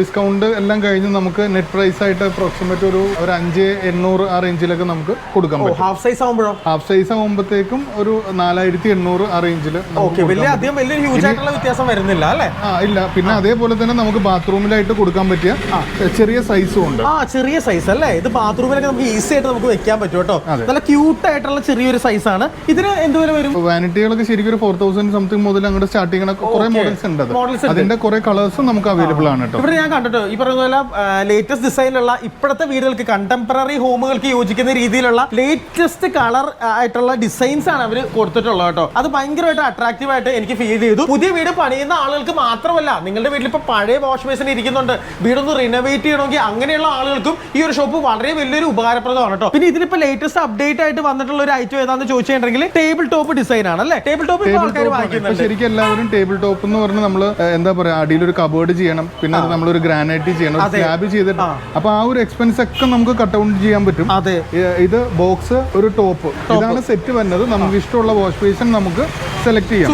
ഡിസ്കൗണ്ട് എല്ലാം കഴിഞ്ഞ് നമുക്ക് നെറ്റ് പ്രൈസ് ആയിട്ട് അപ്രോക്സിമേറ്റ് ഒരു ഒരു അഞ്ച് എണ്ണൂറ് ആ റേഞ്ചിലൊക്കെ നമുക്ക് കൊടുക്കാൻ പറ്റും. ഹാഫ് സൈസ് ആകുമ്പോഴോ ഹാഫ് സൈസ് ആകുമ്പോഴത്തേക്കും ഒരു നാലായിരത്തി എണ്ണൂറ് ആ റേഞ്ചിൽ വലിയ അധികം വലിയ ഹ്യൂജ് ആയിട്ടുള്ള വ്യത്യാസം വരുന്നില്ല അല്ലേ? ആ ഇല്ല. പിന്നെ അതേപോലെ തന്നെ നമുക്ക് ബാത്റൂമിലായിട്ട് കൊടുക്കാൻ പറ്റിയ ചെറിയ സൈസും ഉണ്ട്. ആ ചെറിയ സൈസ് അല്ലേ? ഇത് ബാത്റൂമിലൊക്കെ നമുക്ക് ഈസി ആയിട്ട് നമുക്ക് വെക്കാൻ പറ്റും കേട്ടോ. നല്ല ക്യൂട്ട് ആയിട്ടുള്ള ചെറിയൊരു സൈസാണ് ഇതിന് എന്തുവരെ വരും? വാനിറ്റികളൊക്കെ ശരിക്കും ഒരു ഫോർ തൗസൻഡ് സംതിങ് മുതൽ അങ്ങോട്ട് സ്റ്റാർട്ട് ചെയ്യണ കുറെ മോഡൽസ് ഉണ്ട്. അത്. അതിന്റെ കുറെ കളേഴ്സും നമുക്ക് അവൈലബിൾ ആണ് കേട്ടോ ഇവിടെ ഞാൻ കണ്ടിട്ടോ ഈ പറഞ്ഞ പോലെ ലേറ്റസ്റ്റ് ഡിസൈനിലുള്ള ഇപ്പോഴത്തെ വീടുകൾക്ക് കണ്ടംപററി ഹോമുകൾക്ക് യോജിക്കുന്ന രീതിയിലുള്ള ലേറ്റസ്റ്റ് കളർ ആയിട്ടുള്ള ഡിസൈൻസ് ആണ് അവർ കൊടുത്തിട്ടുള്ളത് കേട്ടോ അത് ഭയങ്കരമായിട്ട് അട്രാക്റ്റീവ് ആയിട്ട് എനിക്ക് ഫീൽ ചെയ്തു. പുതിയ വീട് പണിയുന്ന ആളുകൾക്ക് മാത്രമല്ല നിങ്ങളുടെ വീട്ടിൽ ഇപ്പൊ പഴയ വാഷ് ബേസിന് ഇരിക്കുന്നുണ്ട് വീടൊന്ന് റിനോവേറ്റ് ചെയ്യണമെങ്കിൽ അങ്ങനെയുള്ള ആളുകൾക്കും ഈ ഒരു ഷോപ്പ് വളരെ വലിയൊരു ഉപകാരപ്രദമാണ് കേട്ടോ പിന്നെ ഇതിലിപ്പോ ലേറ്റസ്റ്റ് അപ്ഡേറ്റ് ആയിട്ട് വന്നിട്ടുള്ള ഒരു ഐറ്റം ഏതാണെന്ന് ചോദിച്ചിട്ടുണ്ടെങ്കിൽ ടേബിൾ ടോപ്പ് ഡിസൈൻ ആണ് അല്ലേ? ടേബിൾ ടോപ്പ് ആൾക്കാർ വാങ്ങിക്കുന്നുണ്ട്. ശരിക്കും എല്ലാവരും ടേബിൾ ടോപ്പ് എന്ന് പറഞ്ഞ് നമ്മൾ എന്താ പറയാ അടിയിൽ ഒരു കബേർഡ് ചെയ്യണം. പിന്നെ നമ്മൾ ഒരു ഗ്രാനൈറ്റ് ചെയ്യണം സ്ലാബ് ചെയ്തിട്ട്. അപ്പൊ ആ ഒരു എക്സ്പെൻസ് ഒക്കെ നമുക്ക് കട്ട് ഔട്ട് ചെയ്യാൻ പറ്റും. അതെ. ഇത് ബോക്സ് ഒരു ടോപ്പ് ഇതാണ് സെറ്റ് വരുന്നത് നമുക്ക് ഇഷ്ടമുള്ള വാഷ് ബേസിൻ നമുക്ക് സെലക്ട് ചെയ്യാം.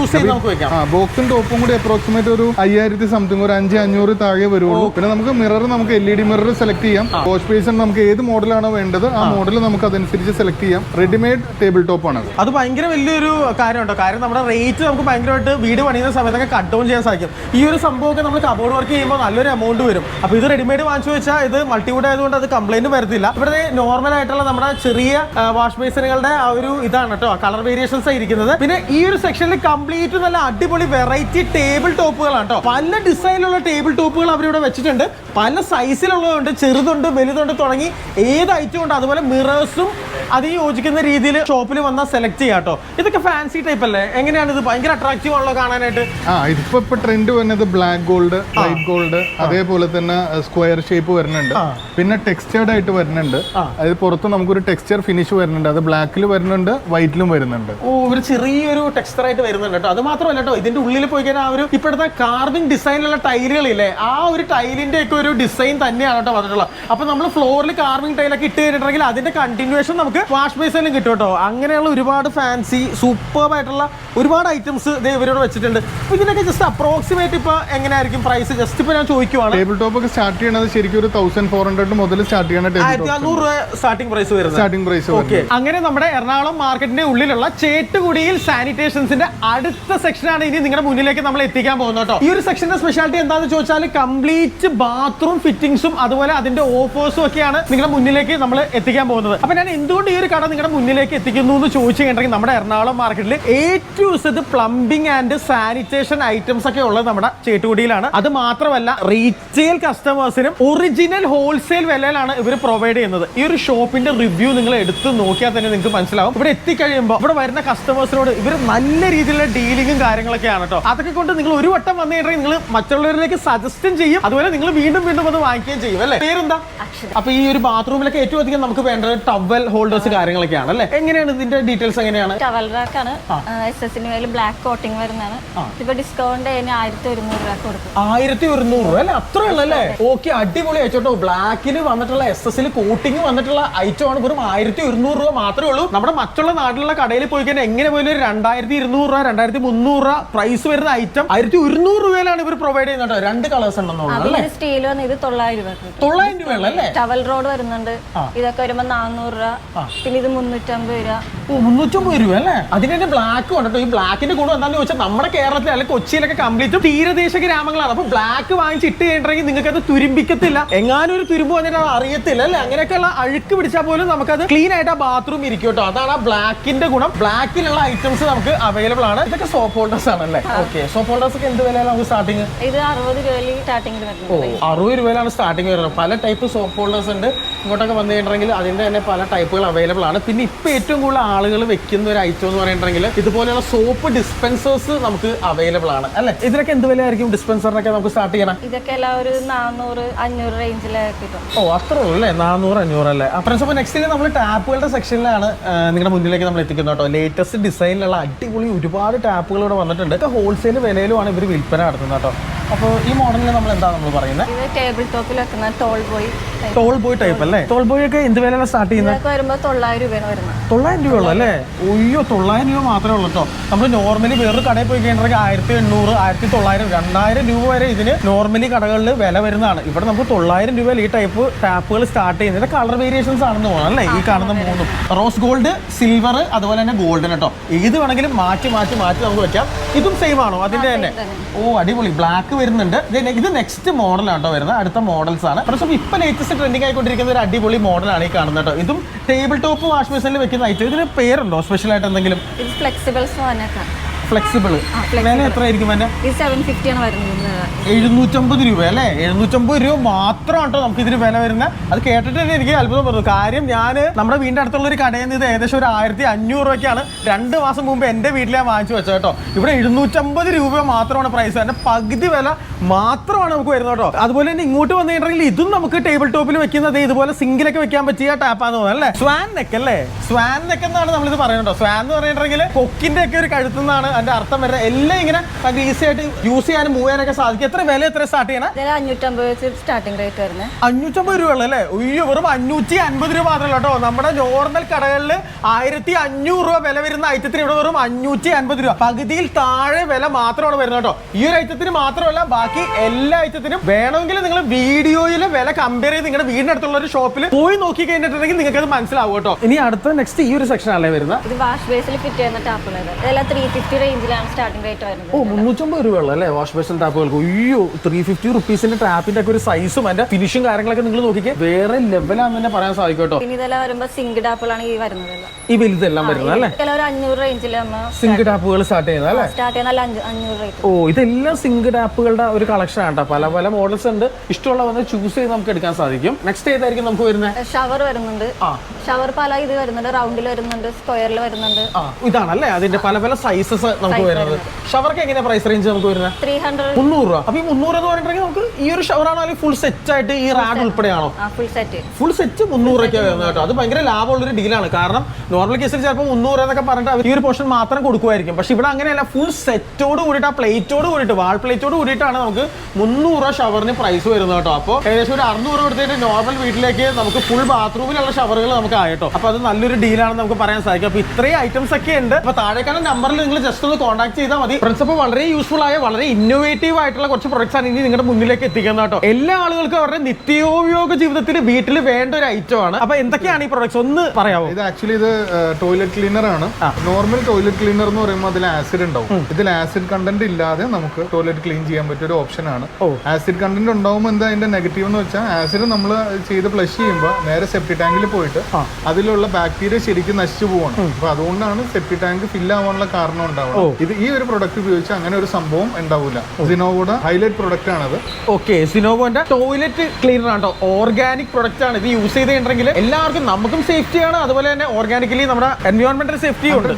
ബോക്സും ടോപ്പും കൂടി അപ്രോക്സിമേറ്റ് ഒരു അയ്യായിരത്തി സംതിങ് ഒരു അഞ്ച് അഞ്ഞൂറ് താഴെ വരുള്ളൂ. പിന്നെ നമുക്ക് മിറർ നമുക്ക് L E D mirror select ചെയ്യാം. വാഷ് ബേസിൻ നമുക്ക് ഏത് മോഡലാണോ വേണ്ടത് ആ മോഡൽ നമുക്ക് അതനുസരിച്ച് സെലക്ട് ചെയ്യാം. റെഡിമെയ്ഡ് ടേബിൾ ടോപ്പ് ആണ് അത് ഭയങ്കര വലിയൊരു കാര്യമുണ്ടോ കാരണം നമ്മുടെ റേറ്റ് നമുക്ക് ഭയങ്കരമായിട്ട് വീട് പണിയുന്ന സമയത്തൊക്കെ കട്ട് ഡൗൺ ചെയ്യാൻ സാധിക്കും. ഈ ഒരു സംഭവമൊക്കെ നമ്മൾ കബോർഡ് വർക്ക് ചെയ്യുമ്പോൾ നല്ലൊരു എമൗണ്ട് വരും. അപ്പോൾ ഇത് റെഡിമെയ്ഡ് വാങ്ങിച്ചു വെച്ചാൽ ഇത് മൾട്ടിവുഡ് ആയതുകൊണ്ട് അത് കംപ്ലൈന്റ് വരത്തില്ല. ഇവിടെ നോർമൽ ആയിട്ടുള്ള നമ്മുടെ ചെറിയ വാഷ് ബേസിനുകളുടെ ആ ഒരു ഇതാണ് കേട്ടോ കളർ വേരിയേഷൻസ് ആയിരിക്കുന്നത് പിന്നെ ഈ ഒരു സെക്ഷനിൽ കംപ്ലീറ്റ് നല്ല അടിപൊളി വെറൈറ്റി ടേബിൾ ടോപ്പുകളാണ് കേട്ടോ പല ഡിസൈനിലുള്ള ടേബിൾ ടോപ്പുകൾ അവരിവിടെ വെച്ചിട്ടുണ്ട്. പല സൈസിലുള്ളതുണ്ട് ചെറുതുണ്ട് വലുതുണ്ട് തുടങ്ങി ഏത് ഐറ്റം ഉണ്ട് അതുപോലെ മിറേഴ്സും അത് ഈ യോജിക്കുന്ന രീതിയിൽ ഷോപ്പിൽ വന്നാൽ സെലക്ട് ചെയ്യാം കേട്ടോ ഇതൊക്കെ ഫാൻസി ടൈപ്പ് അല്ലേ? എങ്ങനെയാണ് ഇത് ഭയങ്കര അട്രാക്റ്റീവ് ആണല്ലോ കാണാനായിട്ട്? ആ ഇതിപ്പോ ഇപ്പൊ ട്രെൻഡ് വരുന്നത് ബ്ലാക്ക് ഗോൾഡ് വൈറ്റ് ഗോൾഡ് അതേപോലെ തന്നെ സ്ക്വയർ ഷേപ്പ് വരുന്നുണ്ട്. പിന്നെ ടെക്സ്റ്റേർഡ് ആയിട്ട് വരുന്നുണ്ട്. അതായത് പുറത്ത് നമുക്കൊരു ടെക്സ്ചർ ഫിനിഷ് വരുന്നുണ്ട്. അത് ബ്ലാക്കിൽ വരുന്നുണ്ട് വൈറ്റിലും വരുന്നുണ്ട്. ഓ ഒരു ചെറിയൊരു ടെക്സ്ചർ ആയിട്ട് വരുന്നുണ്ട് കേട്ടോ അത് മാത്രമല്ല കേട്ടോ ഇതിന്റെ ഉള്ളിൽ പോയി കഴിഞ്ഞാൽ ആ ഒരു ഇപ്പോഴത്തെ കാർവിംഗ് ഡിസൈനിലുള്ള ടൈലുകളില്ലേ ആ ഒരു ടൈലിന്റെ ഒക്കെ ഒരു ഡിസൈൻ തന്നെയാണ് കേട്ടോ വന്നിട്ടുള്ളത്. അപ്പൊ നമ്മൾ ഫ്ലോറിൽ കാർവിംഗ് ടൈലൊക്കെ ഇട്ട് കഴിഞ്ഞിട്ടുണ്ടെങ്കിൽ അതിന്റെ കണ്ടിന്യൂഷൻ നമുക്ക് വാഷ് ബേസിനും കിട്ടും കേട്ടോ. അങ്ങനെയുള്ള ഒരുപാട് ഫാൻസി സൂപ്പർ ആയിട്ടുള്ള ഒരുപാട് ഐറ്റംസ് ഇവരോട് വെച്ചിട്ടുണ്ട്. അപ്പൊ ഇതിനൊക്കെ ജസ്റ്റ് അപ്രോക്സിമേറ്റ് ഇപ്പൊ എങ്ങനെയായിരിക്കും പ്രൈസ് ജസ്റ്റ് ഇപ്പൊ ഞാൻ ചോദിക്കുവാണ്. ടേബിൾ ടോപ്പ് ഒക്കെ സ്റ്റാർട്ട് ചെയ്യണത് ശരിക്കും ഒരു തൗസൻഡ് ഫോർ ഹൺഡ്രഡ് മുതൽ സ്റ്റാർട്ട് ചെയ്യണ ആയിരത്തി അഞ്ഞൂറ് രൂപ സ്റ്റാർട്ടിംഗ് പ്രൈസ് വരുന്നത്. സ്റ്റാർട്ടിംഗ് പ്രൈസ് ഓക്കെ അങ്ങനെ നമ്മുടെ എറണാകുളം മാർക്കറ്റിന്റെ ഉള്ളിലുള്ള ചേട്ടുകുടിയിൽ സാനിറ്റേഷൻസിന്റെ അടുത്ത സെക്ഷനാണ് ഇനി നിങ്ങളുടെ മുന്നിലേക്ക് നമ്മൾ എത്തിക്കാൻ പോകുന്നത് കേട്ടോ. ഈ ഒരു സെക്ഷന്റെ സ്പെഷ്യാലിറ്റി എന്താണെന്ന് ചോദിച്ചാൽ കംപ്ലീറ്റ് ബാത്റൂം ഫിറ്റിംഗ്സും അതുപോലെ അതിന്റെ ഓഫേഴ്സും ഒക്കെയാണ് നിങ്ങളുടെ മുന്നിലേക്ക് നമ്മൾ എത്തിക്കാൻ പോകുന്നത്. അപ്പൊ ഞാൻ എന്തുകൊണ്ട് ഈ ഒരു കട നിങ്ങളുടെ മുന്നിലേക്ക് എത്തിക്കുന്നു എന്ന് ചോദിച്ചു കഴിഞ്ഞിട്ടുണ്ടെങ്കിൽ നമ്മുടെ എറണാകുളം മാർക്കറ്റിൽ ഏറ്റവും പ്ലംബിംഗ് ആൻഡ് സാനിറ്റേഷൻ ഐറ്റംസ് ഒക്കെ ഉള്ളത് നമ്മുടെ ചേട്ടുകുടിയിലാണ്. അത് മാത്രമല്ല റീറ്റെയിൽ കസ്റ്റമേഴ്സിനും ഒറിജിനൽ ഹോൾസെയിൽ വിലയിലാണ് ഇവർ പ്രൊവൈഡ് ചെയ്യുന്നത്. ഈ ഒരു ഷോപ്പിന്റെ റിവ്യൂ നിങ്ങൾ എടുത്ത് നോക്കിയാൽ തന്നെ നിങ്ങൾക്ക് മനസ്സിലാവും. ഇവിടെ എത്തിക്കഴിയുമ്പോൾ ഇവിടെ വരുന്ന കസ്റ്റമേഴ്സിനോട് ഇവർ നല്ല രീതിയിലുള്ള ഡീലിംഗും കാര്യങ്ങളൊക്കെയാണ് കേട്ടോ അതൊക്കെ കൊണ്ട് നിങ്ങൾ ഒരു വട്ടം വന്നു കഴിഞ്ഞാൽ നിങ്ങൾ മറ്റുള്ളവരിലേക്ക് സജസ്റ്റും ചെയ്യും. അതുപോലെ നിങ്ങൾ വീണ്ടും വീണ്ടും അത് വാങ്ങിക്കുകയും ചെയ്യും അല്ലേ? പേരെന്താ? അപ്പൊ ഈ ഒരു ബാത്റൂമിലൊക്കെ ഏറ്റവും അധികം നമുക്ക് വേണ്ടത് ടവൽ ഹോൾഡേഴ്സ് കാര്യങ്ങളൊക്കെയാണ് അല്ലേ? എങ്ങനെയാണ് ഇതിന്റെ ഡീറ്റെയിൽസ് എങ്ങനെയാണ്? ടവൽ ആണ്. എസ് എസിന് മേലെ ബ്ലാക്ക് കോട്ടിംഗ് വരുന്നതാണ്. ഇപ്പൊ ഡിസ്കൗണ്ട് ആയിരത്തി ഒരുന്നൂറ് രൂപ കൊടുക്കും. ആയിരത്തി ഒരുന്നൂറ് രൂപ അല്ലേ? അത്ര ഉള്ളല്ലേ ഓക്കെ അടിപൊളി അയച്ചോട്ടോ ബ്ലാക്കിൽ വന്നിട്ടുള്ള എസ് എസിൽ കോട്ടിംഗ് വന്നിട്ടുള്ള ഐറ്റം ആണ് വെറും ആയിരത്തി ഒരുന്നൂറ് രൂപ മാത്രമേ ഉള്ളൂ. നമ്മുടെ മറ്റുള്ള നാട്ടിലുള്ള കടയിൽ പോയി കഴിഞ്ഞാൽ എങ്ങനെ പോയാലും ഒരു രണ്ടായിരത്തി ഇരുന്നൂറ് രൂപ രണ്ടായിരത്തി മുന്നൂറ് രൂപ പ്രൈസ് വരുന്ന ഐറ്റം ആയിരത്തി ഒരുന്നൂറ് രൂപയിലാണ് ഇവർ പ്രൊവൈഡ് ചെയ്യുന്നത് രണ്ട് കളേഴ്സ് ഉണ്ടെന്നുള്ളത് അതിന് സ്റ്റീൽ വന്ന് ഇത് തൊള്ളായിരം രൂപ തൊള്ളായിരം രൂപയുള്ള അല്ലേ? ടവൽ റോഡ് വരുന്നുണ്ട്. ഇതൊക്കെ വരുമ്പോ നാനൂറ് രൂപ. പിന്നെ ഇത് മുന്നൂറ്റമ്പത് രൂപ. മുന്നൂറ്റമ്പത് രൂപ അല്ലേ? അതിന് ബ്ലാക്ക് കണ്ടോ ഈ ബ്ലാക്കിന്റെ ഗുണം എന്താണെന്ന് ചോദിച്ചാൽ നമ്മുടെ കേരളത്തിൽ അല്ലെങ്കിൽ കൊച്ചിയിലൊക്കെ കംപ്ലീറ്റ് തീരദേശ ഗ്രാമങ്ങളാണ്. അപ്പൊ ബ്ലാക്ക് വാങ്ങിച്ച് ഇട്ട് കഴിഞ്ഞിട്ടുണ്ടെങ്കിൽ നിങ്ങൾക്ക് അത് തുരുമ്പിക്കത്തില്ല. എങ്ങാനും ഒരു തുരുമ്പ് വന്നിട്ട് അറിയത്തില്ല അല്ലേ? അങ്ങനെയൊക്കെയുള്ള അഴുക്ക് പിടിച്ചാൽ പോലും നമുക്കത് ക്ലീൻ ആയിട്ട് ആ ബാത്റൂം ഇരിക്കും കേട്ടോ. അതാണ് ആ ബ്ലാക്കിന്റെ ഗുണം. ബ്ലാക്കിലുള്ള ഐറ്റംസ് നമുക്ക് അവൈലബിൾ ആണ്. ഇതൊക്കെ സോപ്പ് ഹോൾഡേഴ്സ് ആണല്ലേ ഓക്കെ സോപ്പ് ഹോൾഡേഴ്സ് ഒക്കെ എന്ത് വിലയാണ് നമുക്ക് സ്റ്റാർട്ടിങ് ഇത് അറുപത് രൂപയിൽ സ്റ്റാർട്ടിങ്ങിൽ ഓ അറുപത് രൂപയിലാണ് സ്റ്റാർട്ടിങ് വരുന്നത്. പല ടൈപ്പ് സോപ്പ് ഹോൾഡേഴ്സ് ഉണ്ട്. ഇങ്ങോട്ടൊക്കെ വന്നു കഴിഞ്ഞിട്ടുണ്ടെങ്കിൽ അതിന്റെ തന്നെ പല ടൈപ്പുകൾ അവൈലബിൾ ആണ്. പിന്നെ ഇപ്പൊ ഏറ്റവും കൂടുതൽ ആളുകൾ വെക്കുന്ന ഒരു ഐറ്റം എന്ന് പറയുന്നുണ്ടെങ്കിൽ ഇതുപോലെയുള്ള സോപ്പ് ഡിസ്പെൻസേഴ്സ് നമുക്ക് അവൈലബിൾ ആണ് അല്ലെ? ഇതിനൊക്കെ എന്ത് വിലയായിരിക്കും ഡിസ്പെൻസറിനൊക്കെ നമുക്ക് സ്റ്റാർട്ട് ചെയ്യണം? ഇതൊക്കെ എല്ലാം ഒരു നാനൂറ് അഞ്ഞൂറ് റേഞ്ചിലൊക്കെ ഓ അത്രേ ഉള്ളൂ അല്ലേ? നാനൂറ് അഞ്ഞൂറ് അല്ലേ? ഫ്രണ്ട്സ് അപ്പോൾ നെക്സ്റ്റ് നമ്മൾ ടാപ്പുകളുടെ സെക്ഷനിലാണ് നിങ്ങളുടെ മുന്നിലേക്ക് നമ്മൾ എത്തിക്കുന്നത് കേട്ടോ. ലേറ്റസ്റ്റ് ഡിസൈനിലുള്ള അടിപൊളി ഒരുപാട് ടാപ്പുകൾ ഇവിടെ വന്നിട്ടുണ്ട്. ഇതൊക്കെ ഹോൾസെയിൽ വിലയിലുമാണ് ഇവർ വിൽപ്പന നടത്തുന്നത് കേട്ടോ. അപ്പോൾ ഈ മോഡലിൽ നമ്മൾ എന്താ നമ്മൾ പറയുന്നത് ടേബിൾ ടോപ്പിൽ വെക്കുന്ന tall boy tall boy type അല്ലേ? ടോൾ ബോയ് ഒക്കെ എന്ത് വിലയാണ് സ്റ്റാർട്ട് ചെയ്യുന്നത്? വരുമ്പോൾ വരുമ്പോ തൊള്ളായിരം രൂപയാണ് വരുന്നത്. തൊള്ളായിരം രൂപ ഉള്ളു അല്ലേ? ഒയ്യോ തൊള്ളായിരം രൂപ മാത്രമേ ഉള്ളൂ കേട്ടോ. നമ്മൾ നോർമലി വേറൊരു കടയിൽ പോയി കഴിഞ്ഞിട്ടുണ്ടെങ്കിൽ ആയിരത്തി എണ്ണൂറ് ആയിരത്തി തൊള്ളായിരം രണ്ടായിരം രൂപ വരെ ഇതിന് നോർമലി കടകളിൽ വില വരുന്നതാണ്. ഇവിടെ നമുക്ക് തൊള്ളായിരം രൂപയിൽ ഈ ടൈപ്പ് ടാപ്പുകൾ സ്റ്റാർട്ട് ചെയ്യുന്നത്. കളർ വേരിയേഷൻസ് ആണെന്ന് തോന്നുന്നു അല്ലേ? ഈ കാണുന്ന മൂന്നും. റോസ് ഗോൾഡ് സിൽവർ അതുപോലെ തന്നെ ഗോൾഡൻ കേട്ടോ. ഏത് വേണമെങ്കിലും മാറ്റി മാറ്റി മാറ്റി നമുക്ക് വെക്കാം. ഇതും സെയിം ആണോ? അതിന്റെ തന്നെ. ഓ അടിപൊളി. ബ്ലാക്ക് വരുന്നുണ്ട്. ഇത് നെക്സ്റ്റ് മോഡലാണ് കേട്ടോ വരുന്നത്? അടുത്ത മോഡൽസ് ആണ്. ഇപ്പൊ ലേറ്റസ്റ്റ് ട്രെൻഡിങ് ആയിക്കൊണ്ടിരിക്കുന്ന ഒരു അടിപൊളി മോഡലാണ് ഈ കാണുന്നത് കേട്ടോ. ഇതും ടേബിൾ ടോപ്പ് വാഷ് മെഷീനിൽ വെക്കുന്ന ഐറ്റം ഇതിന് പേരുണ്ടോ? സ്പെഷ്യൽ ആയിട്ട് എന്തെങ്കിലും? ഫ്ലെക്സിബിൾ ഫ്ലെക്സിബിൾ എത്ര ആയിരിക്കും ഇത് സെവൻ ഫിഫ്റ്റി ആണ് വരുന്നത്. എഴുന്നൂറ്റമ്പത് രൂപ അല്ലേ? എഴുന്നൂറ്റമ്പത് രൂപ മാത്രമാണ് കേട്ടോ നമുക്ക് ഇതിന് വില വരുന്നത് അത് കേട്ടിട്ട് തന്നെ എനിക്ക് അത്ഭുതം പറഞ്ഞു കാര്യം ഞാൻ നമ്മുടെ വീടിന്റെ അടുത്തുള്ള ഒരു കടയിൽ നിന്ന് ഇത് ഏകദേശം ഒരു ആയിരത്തി അഞ്ഞൂറ് രൂപയ്ക്കാണ് രണ്ട് മാസം മുമ്പ് എന്റെ വീട്ടിൽ ഞാൻ വാങ്ങിച്ചു വെച്ചത് കേട്ടോ. ഇവിടെ എഴുന്നൂറ്റമ്പത് രൂപ മാത്രമാണ് പ്രൈസ് അതിന്റെ പകുതി വില മാത്രമാണ് നമുക്ക് വരുന്നത് കേട്ടോ. അതുപോലെ തന്നെ ഇങ്ങോട്ട് വന്നു കഴിഞ്ഞിട്ടുണ്ടെങ്കിൽ ഇതും നമുക്ക് ടേബിൾ ടോപ്പിൽ വെക്കുന്നത് ഇതുപോലെ സിംഗിലൊക്കെ വെക്കാൻ പറ്റിയ ടാപ്പാന്ന് തോന്നുന്നു അല്ലേ? സ്വാൻ നെക്ക് അല്ലേ? സ്വാൻ നെക്ക് എന്നാണ് നമ്മളിത് പറയുന്നത് സ്വാൻ എന്ന് പറഞ്ഞിട്ടുണ്ടെങ്കിൽ കൊക്കിന്റെ ഒക്കെ ഒരു കഴുത്തുനിന്നാണ് അതിന്റെ അർത്ഥം വരുന്നത്. എല്ലാം ഇങ്ങനെ നമുക്ക് ഈസി ആയിട്ട് യൂസ് ചെയ്യാനും മൂവ് ചെയ്യാനൊക്കെ സാധിക്കും. എത്ര വില എത്ര സ്റ്റാർട്ട് ചെയ്യണേ? ഇതിൽ അഞ്ഞൂറ്റമ്പത് സ്റ്റാർട്ടിംഗ് റേറ്റ് വരുന്നത് അഞ്ഞൂറ്റമ്പത് രൂപ ഉള്ളു അല്ലേ? അയ്യോ വെറും അഞ്ഞൂറ്റി അൻപത് രൂപ മാത്രമല്ല കേട്ടോ. നമ്മുടെ നോർമൽ കടകളിൽ ആയിരത്തി അഞ്ഞൂറ് രൂപ വില വരുന്ന ഐറ്റത്തിന് ഇവിടെ വെറും അഞ്ഞൂറ്റി അൻപത് രൂപ. പകുതിയിൽ താഴെ വില മാത്രമാണ് വരുന്നത് കേട്ടോ. ഈ ഒരു ഐറ്റത്തിന് മാത്രമല്ല ബാക്കി എല്ലാ ഐറ്റത്തിനും വേണമെങ്കിൽ നിങ്ങൾ വീഡിയോയിൽ വില കമ്പയർ ചെയ്ത് നിങ്ങളുടെ വീടിന്റെ അടുത്തുള്ള ഒരു ഷോപ്പിൽ പോയി നോക്കി കഴിഞ്ഞിട്ടുണ്ടെങ്കിൽ നിങ്ങൾക്ക് അത് മനസ്സിലാവും കേട്ടോ. ഇനി അടുത്ത നെക്സ്റ്റ് ഈ ഒരു സെക്ഷൻ അല്ലേ വരുന്നത്? ഇത് വാഷ് ബേസിൽ ഫിറ്റ് ചെയ്യുന്ന ടാപ്പുകൾ ഇതെല്ലാം ത്രീ ഫിഫ്റ്റി റേഞ്ചിലാണ് സ്റ്റാർട്ടിംഗ് റേറ്റ് വരുന്നത്. ഓ മുന്നൂറ്റമ്പത് രൂപ ഉള്ളു അല്ലേ വാഷ് ബേസിൻ ടാപ്പുകൾക്ക് അയ്യോ ത്രീ ഫിഫ്റ്റി റുപ്പീസിന്റെ ട്രാപ്പിന്റെ ഒക്കെ ഒരു സൈസും അതിന്റെ ഫിനിഷും കാര്യങ്ങളൊക്കെ നിങ്ങൾ നോക്കിക്കേ. വേറെ ലെവലാന്ന് തന്നെ പറയാൻ സാധിക്കും ഇനി ഇതെല്ലാം സിങ്ക് ടാപ്പുകളാണ് ഈ വരുന്നത് ഈ വലുതെല്ലാം വരുന്നത് അല്ലേ? ഒരു അഞ്ഞൂറ് റേഞ്ചിൽ സിങ്ക് ടാപ്പുകൾ സ്റ്റാർട്ട് ചെയ്യുന്നത് അല്ലേ? സ്റ്റാർട്ട് ചെയ്യുന്ന നല്ല അഞ്ച് അഞ്ഞൂറ് റേറ്റ് ഓ ഇതെല്ലാം സിങ്ക് ടാപ്പുകളുടെ ഒരു കളക്ഷൻ ആണ് പല പല മോഡൽസ് ഉണ്ട്. ഇഷ്ടമുള്ള വന്ന് ചൂസ് ചെയ്ത് നമുക്ക് എടുക്കാൻ സാധിക്കും. നെക്സ്റ്റ് ഏതായിരിക്കും നമുക്ക് വരുന്നത്? ഷവർ വരുന്നുണ്ട്. ഷവർ പല ഇത് വരുന്നുണ്ട് റൗണ്ടിൽ വരുന്നുണ്ട് സ്ക്വയറിൽ വരുന്നുണ്ട്. ഇതാണല്ലേ? അതിന്റെ പല പല സൈസസ് നമുക്ക് വരുന്നത്. ഷവർക്ക് എങ്ങനെയാ പ്രൈസ് റേഞ്ച് നമുക്ക് വരുന്നത്? ത്രീ ഹൺഡ്രഡ് മുന്നൂറ് രൂപ. അപ്പൊ ഈ മുന്നൂറ് എന്ന് പറഞ്ഞിട്ടുണ്ടെങ്കിൽ നമുക്ക് ഈ ഒരു ഷവർ ആണോ അല്ലെങ്കിൽ ഫുൾ സെറ്റ് ആയിട്ട് ഈ റാഡ് ഉൾപ്പെടെയാണോ? ഫുൾ സെറ്റ് ഫുൾ സെറ്റ് വരുന്നത് കേട്ടോ. അത് ഭയങ്കര ലാഭമുള്ള ഒരു ഡീലാണ് കാരണം നോർമൽ കേസിൽ ചിലപ്പോൾ മുന്നൂറ് എന്നൊക്കെ പറഞ്ഞിട്ട് അവർ ഈ ഒരു പോർഷൻ മാത്രം കൊടുക്കുമായിരിക്കും. പക്ഷെ ഇവിടെ അങ്ങനെയല്ല. ഫുൾ സെറ്റോട് കൂടിയിട്ട് ആ പ്ലേറ്റോട് കൂടിയിട്ട് വാൾ പ്ലേറ്റോട് കൂടിയിട്ടാണ് നമുക്ക് മുന്നൂറ് രൂപ ഷവറിന് പ്രൈസ് വരുന്നത് കേട്ടോ. അപ്പോൾ ഏകദേശം ഒരു അറുന്നൂറ് കൊടുത്തിട്ട് നോർമൽ വീട്ടിലേക്ക് നമുക്ക് ഫുൾ ബാത്റൂമിലുള്ള ഷവറുകൾ നമുക്ക് ആയിട്ടോ അപ്പോൾ അത് നല്ലൊരു ഡീലാണെന്ന് നമുക്ക് പറയാൻ സാധിക്കും. അപ്പോൾ ഇത്രയും ഐറ്റംസ് ഒക്കെ ഉണ്ട്. അപ്പോൾ താഴേക്കാണ് നമ്പറിൽ നിങ്ങൾ ജസ്റ്റ് ഒന്ന് കോൺടാക്ട് ചെയ്താൽ മതി. പ്രിൻസിപ്പൽ വളരെ യൂസ്ഫുൾ ആയ വളരെ ഇന്നോവേറ്റീവ് ആയിട്ടുള്ള കുറച്ച് പ്രൊഡക്ട്സ് ആണ് ഇനി നിങ്ങളുടെ മുന്നിലേക്ക് എത്തിക്കുന്നത് കേട്ടോ. എല്ലാ ആളുകൾക്കും അവരുടെ നിത്യോപയോഗ ജീവിതത്തിൽ വീട്ടിൽ വേണ്ട ഒരു ഐറ്റം ആണ്. അപ്പൊ എന്തൊക്കെയാണ് ഈ പ്രൊഡക്ട്സ് ഒന്ന് പറയാമോ ഇത് ആക്ച്വലി ഇത് ടോയ്ലറ്റ് ക്ലീനർ ആണ്. നോർമൽ ടോയ്ലറ്റ് ക്ലീനർ എന്ന് പറയുമ്പോൾ അതിൽ ആസിഡ് ഉണ്ടാവും. ഇതിൽ ആസിഡ് കണ്ടന്റ് ഇല്ലാതെ നമുക്ക് ടോയ്ലറ്റ് ക്ലീൻ ചെയ്യാൻ പറ്റിയ ഒരു ഓപ്ഷൻ ആണ്. ആസിഡ് കണ്ടന്റ് ഉണ്ടാവുമ്പോൾ എന്താ അതിന്റെ നെഗറ്റീവ് എന്ന് വെച്ചാൽ ആസിഡ് നമ്മൾ ചെയ്ത് ഫ്ലഷ് ചെയ്യുമ്പോൾ നേരെ സെപ്റ്റി ടാങ്കിൽ പോയിട്ട് അതിലുള്ള ബാക്ടീരിയ ശരിക്കും നശിച്ചു പോവാണ്. അപ്പൊ അതുകൊണ്ടാണ് സെപ്റ്റി ടാങ്ക് ഫില്ല് ആവാനുള്ള കാരണം ഉണ്ടാവുന്നത്. ഇത് ഈ ഒരു പ്രൊഡക്റ്റ് ഉപയോഗിച്ച് അങ്ങനെ ഒരു സംഭവം ഉണ്ടാവില്ല സിനോവോടെ ഹൈലൈറ്റ് പ്രൊഡക്റ്റ് ആണത്. ഓക്കെ സിനോവോന്റെ ടോയ്ലറ്റ് ക്ലീനർ ആണ് ഓർഗാനിക് പ്രൊഡക്റ്റ് ആണ് ഇത് യൂസ് ചെയ്തിട്ടുണ്ടെങ്കിൽ എല്ലാവർക്കും നമുക്കും സേഫ്റ്റിയാണ് അതുപോലെ തന്നെ ഓർഗാനിക്കലി നമ്മുടെ എൻവയോൺമെന്റൽ സേഫ്റ്റി ഉണ്ട്.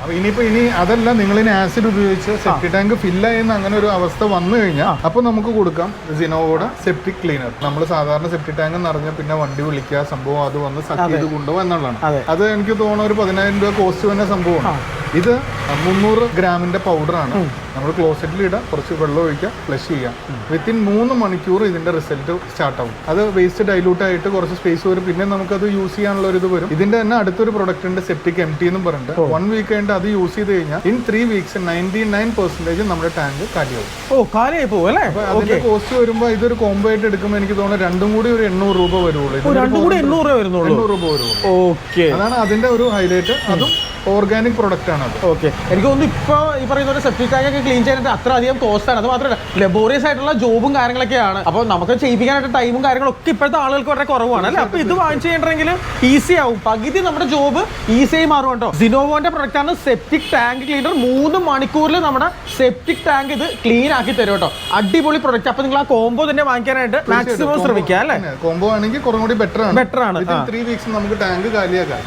അപ്പൊ ഇനിയിപ്പോ ഇനി അതല്ല നിങ്ങൾ ഇനി ആസിഡ് ഉപയോഗിച്ച് സെപ്റ്റി ടാങ്ക് ഫില്ല് ചെയ്യുന്ന അങ്ങനെ ഒരു അവസ്ഥ വന്നു കഴിഞ്ഞാൽ അപ്പൊ നമുക്ക് കൊടുക്കാം സിനോവോടെ സെപ്റ്റിക് ക്ലീനർ നമ്മൾ സാധാരണ സെപ്റ്റി ടാങ്ക് നിറഞ്ഞ പിന്നെ വണ്ടി വിളിക്കുക സംഭവം അത് വന്ന് സക്ക് ചെയ്ത് കൊണ്ടുപോകും എന്നുള്ളതാണ്. അത്. എനിക്ക് തോന്നുന്ന ഒരു പതിനായിരം രൂപ കോസ്റ്റ് തന്നെ സംഭവമാണ്. ഇത് മുന്നൂറ് ഗ്രാമിന്റെ പൗഡറാണ് നമ്മൾ ക്ലോസറ്റിൽ ഇടാം. കുറച്ച് വെള്ളം ഒഴിക്കുക ഫ്ലഷ് ചെയ്യാം. വിത്തിൻ മൂന്ന് മണിക്കൂർ ഇതിന്റെ റിസൾട്ട് സ്റ്റാർട്ട് ആവും. അത് വേസ്റ്റ് ഡൈലൂട്ട് ആയിട്ട് കുറച്ച് സ്പേസ് വരും. പിന്നെ നമുക്കത് യൂസ് ചെയ്യാനുള്ള ഒരു ഇത് വരും. ഇതിന്റെ തന്നെ അടുത്തൊരു പ്രൊഡക്റ്റ് ഉണ്ട് സെപ്റ്റിക് എം ടി എന്നും പറഞ്ഞിട്ട്. വൺ വീക്ക് കഴിഞ്ഞിട്ട് അത് യൂസ് ചെയ്ത് കഴിഞ്ഞാൽ in three weeks ninety nine percentage നമ്മുടെ ടാങ്ക് കാലിയാവും. ഓ കാലയായി പോകും അല്ലേ? അതിന്റെ കോസ്റ്റ് വരുമ്പോൾ ഇതൊരു കോംബോ ആയിട്ട് എടുക്കുമ്പോൾ എനിക്ക് തോന്നുന്നു രണ്ടും കൂടി ഒരു എണ്ണൂറ് രൂപ വരുള്ളൂ. രണ്ടും കൂടി എണ്ണൂറ് രൂപ വരുന്നുള്ളൂ. എണ്ണൂറ് രൂപ വരുള്ളൂ. ഓക്കെ അതാണ് അതിന്റെ ഒരു ഹൈലൈറ്റ് അതും ഓർഗാനിക് പ്രൊഡക്റ്റ് ആണ് അത്. ഓക്കെ എനിക്ക് തോന്നുന്നു ഇപ്പോൾ ഈ പറയുന്ന പോലെ സെപ്റ്റിക് ടാങ്ക് ഒക്കെ ക്ലീൻ ചെയ്യാനായിട്ട് അത്ര അധികം കോസ്റ്റ് ആണ്. അത് മാത്രമല്ല ലബോറിയസ് ആയിട്ടുള്ള ജോബും കാര്യങ്ങളൊക്കെയാണ്. അപ്പോൾ നമുക്ക് ചെയ്യിപ്പിക്കാനായിട്ട് ടൈമും കാര്യങ്ങളൊക്കെ ഇപ്പോഴത്തെ ആളുകൾക്ക് വളരെ കുറവാണ്. അല്ലേ? അപ്പോൾ ഇത് വാങ്ങിച്ചു കഴിഞ്ഞിട്ടുണ്ടെങ്കിൽ ഈസി ആവും. പകുതി നമ്മുടെ ജോബ് ഈസി ആയി മാറും കേട്ടോ. സിനോവോന്റെ പ്രൊഡക്റ്റ് ആണ് സെപ്റ്റിക് ടാങ്ക് ക്ലീനർ മൂന്ന് മണിക്കൂറിൽ നമ്മുടെ സെപ്റ്റിക് ടാങ്ക് ഇത് ക്ലീൻ ആക്കി തരും കേട്ടോ. അടിപൊളി പ്രൊഡക്റ്റ് അപ്പോൾ നിങ്ങൾ ആ കോംബോ തന്നെ വാങ്ങിക്കാനായിട്ട് മാക്സിമം ശ്രമിക്കുക അല്ലേ? കോംബോ ആണെങ്കിൽ കുറച്ചും കൂടി ബെറ്റർ ആണ്. ബെറ്റർ ആണ് ത്രീ വീക്സ് നമുക്ക് ടാങ്ക് കാലിയാക്കാം.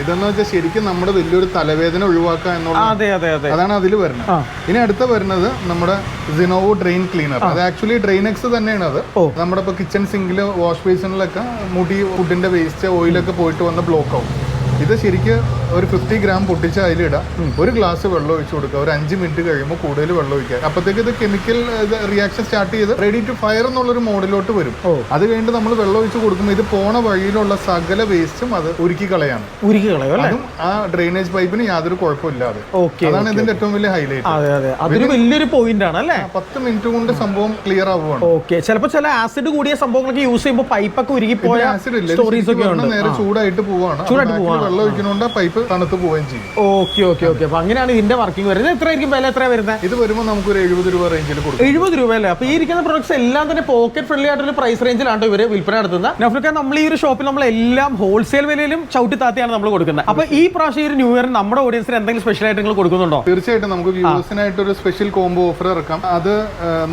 ഇതെന്ന് വെച്ചാൽ ശരിക്കും നമ്മുടെ വലിയൊരു തലവേദന ഒഴിവാക്കുക എന്നുള്ള അതെ അതെ അതെ. അതാണ് അതിൽ വരുന്നത്. ഇനി അടുത്ത വരുന്നത് നമ്മുടെ സിനോവോ ഡ്രെയിൻ ക്ലീനർ അത് ആക്ച്വലി ഡ്രെയിനെക്സ് തന്നെയാണ് അത്. നമ്മുടെ ഇപ്പൊ കിച്ചൺ സിങ്കിൽ വാഷ് ബേസിനിലൊക്കെ മുടി ഫുഡിന്റെ വേസ്റ്റ് ഓയിലൊക്കെ പോയിട്ട് വന്ന് ബ്ലോക്ക് ആവും. ഇത് ശരിക്കും ഒരു ഫിഫ്റ്റി ഗ്രാം പൊട്ടിച്ച് അതിലിടാം ഒരു ഗ്ലാസ് വെള്ളം ഒഴിച്ച് കൊടുക്കുക. ഒരു അഞ്ച് മിനിറ്റ് കഴിയുമ്പോൾ കൂടുതൽ വെള്ളം ഒഴിക്കുക. അപ്പോഴത്തേക്ക് ഇത് കെമിക്കൽ റിയാക്ഷൻ സ്റ്റാർട്ട് ചെയ്ത് റെഡി ടു ഫയർ എന്നുള്ളൊരു മോഡിലോട്ട് വരും. അത് കഴിഞ്ഞിട്ട് നമ്മൾ വെള്ളം ഒഴിച്ച് കൊടുക്കുമ്പോൾ ഇത് പോണ വഴിയിലുള്ള സകല വേസ്റ്റും അത് ഉരുക്കി കളയാണ്. ഉരുക്കി കളയും അതും ആ ഡ്രെയിനേജ് പൈപ്പിന് യാതൊരു കുഴപ്പമില്ലാതെ. അതാണ് ഇതിന്റെ ഏറ്റവും വലിയ ഹൈലൈറ്റ് അതൊരു വലിയൊരു പോയിന്റ് ആണ് അല്ലേ? പത്ത് മിനിറ്റ് കൊണ്ട് സംഭവം ക്ലിയർ ആവുകയാണ് ഓക്കെ. ചിലപ്പോൾ ചില ആസിഡ് കൂടിയ സംഭവങ്ങളൊക്കെ യൂസ് ചെയ്യുമ്പോൾ പൈപ്പൊക്കെ ആസിഡ് ഇല്ല. സ്റ്റോറീസ് ഒക്കെ നേരെ ചൂടായിട്ട് പോവാണ്. ചൂടായിട്ട് പോവാണ്. വെള്ളം ഒഴിക്കുന്നതുകൊണ്ട് പൈപ്പ് തണുത്ത് പോവുകയും ചെയ്യും. Okay okay okay. അപ്പൊ അങ്ങനെയാണ് ഇതിന്റെ വർക്കിംഗ് വരുന്നത്. എത്ര ആയിരിക്കും വില? എത്ര വരുന്നത്? ഇത് വരുമ്പോൾ നമുക്ക് ഒരു എഴുപത് രൂപ റേഞ്ചിൽ കൊടുക്കും. എഴുപത് രൂപ അല്ലേ? അപ്പൊ ഈ ഇരിക്കുന്ന പ്രൊഡക്ട്സ് എല്ലാം തന്നെ പോക്കറ്റ് ഫ്രണ്ട്ലി ആയിട്ടുള്ള പ്രൈസ് റേഞ്ചിലാണ് ഇവർ വിൽപ്പന നടത്തുന്നത്? നഫ്രിക്ക നമ്മൾ ഈ ഒരു ഷോപ്പിൽ നമ്മൾ എല്ലാം ഹോൾസെയിൽ വിലയിലും ചവിട്ടി താത്തിയാണ് നമ്മൾ കൊടുക്കുന്നത്. അപ്പൊ ഈ പ്രാവശ്യം ഒരു ന്യൂ ഇയർ നമ്മുടെ ഓഡിയൻസിന് എന്തെങ്കിലും സ്പെഷ്യൽ ആയിട്ട് നിങ്ങൾ കൊടുക്കുന്നുണ്ടോ? തീർച്ചയായിട്ടും നമുക്ക് വ്യൂവേഴ്സിനായിട്ട് ഒരു സ്പെഷ്യൽ കോംബോ ഓഫർ ഇറക്കാം. അത്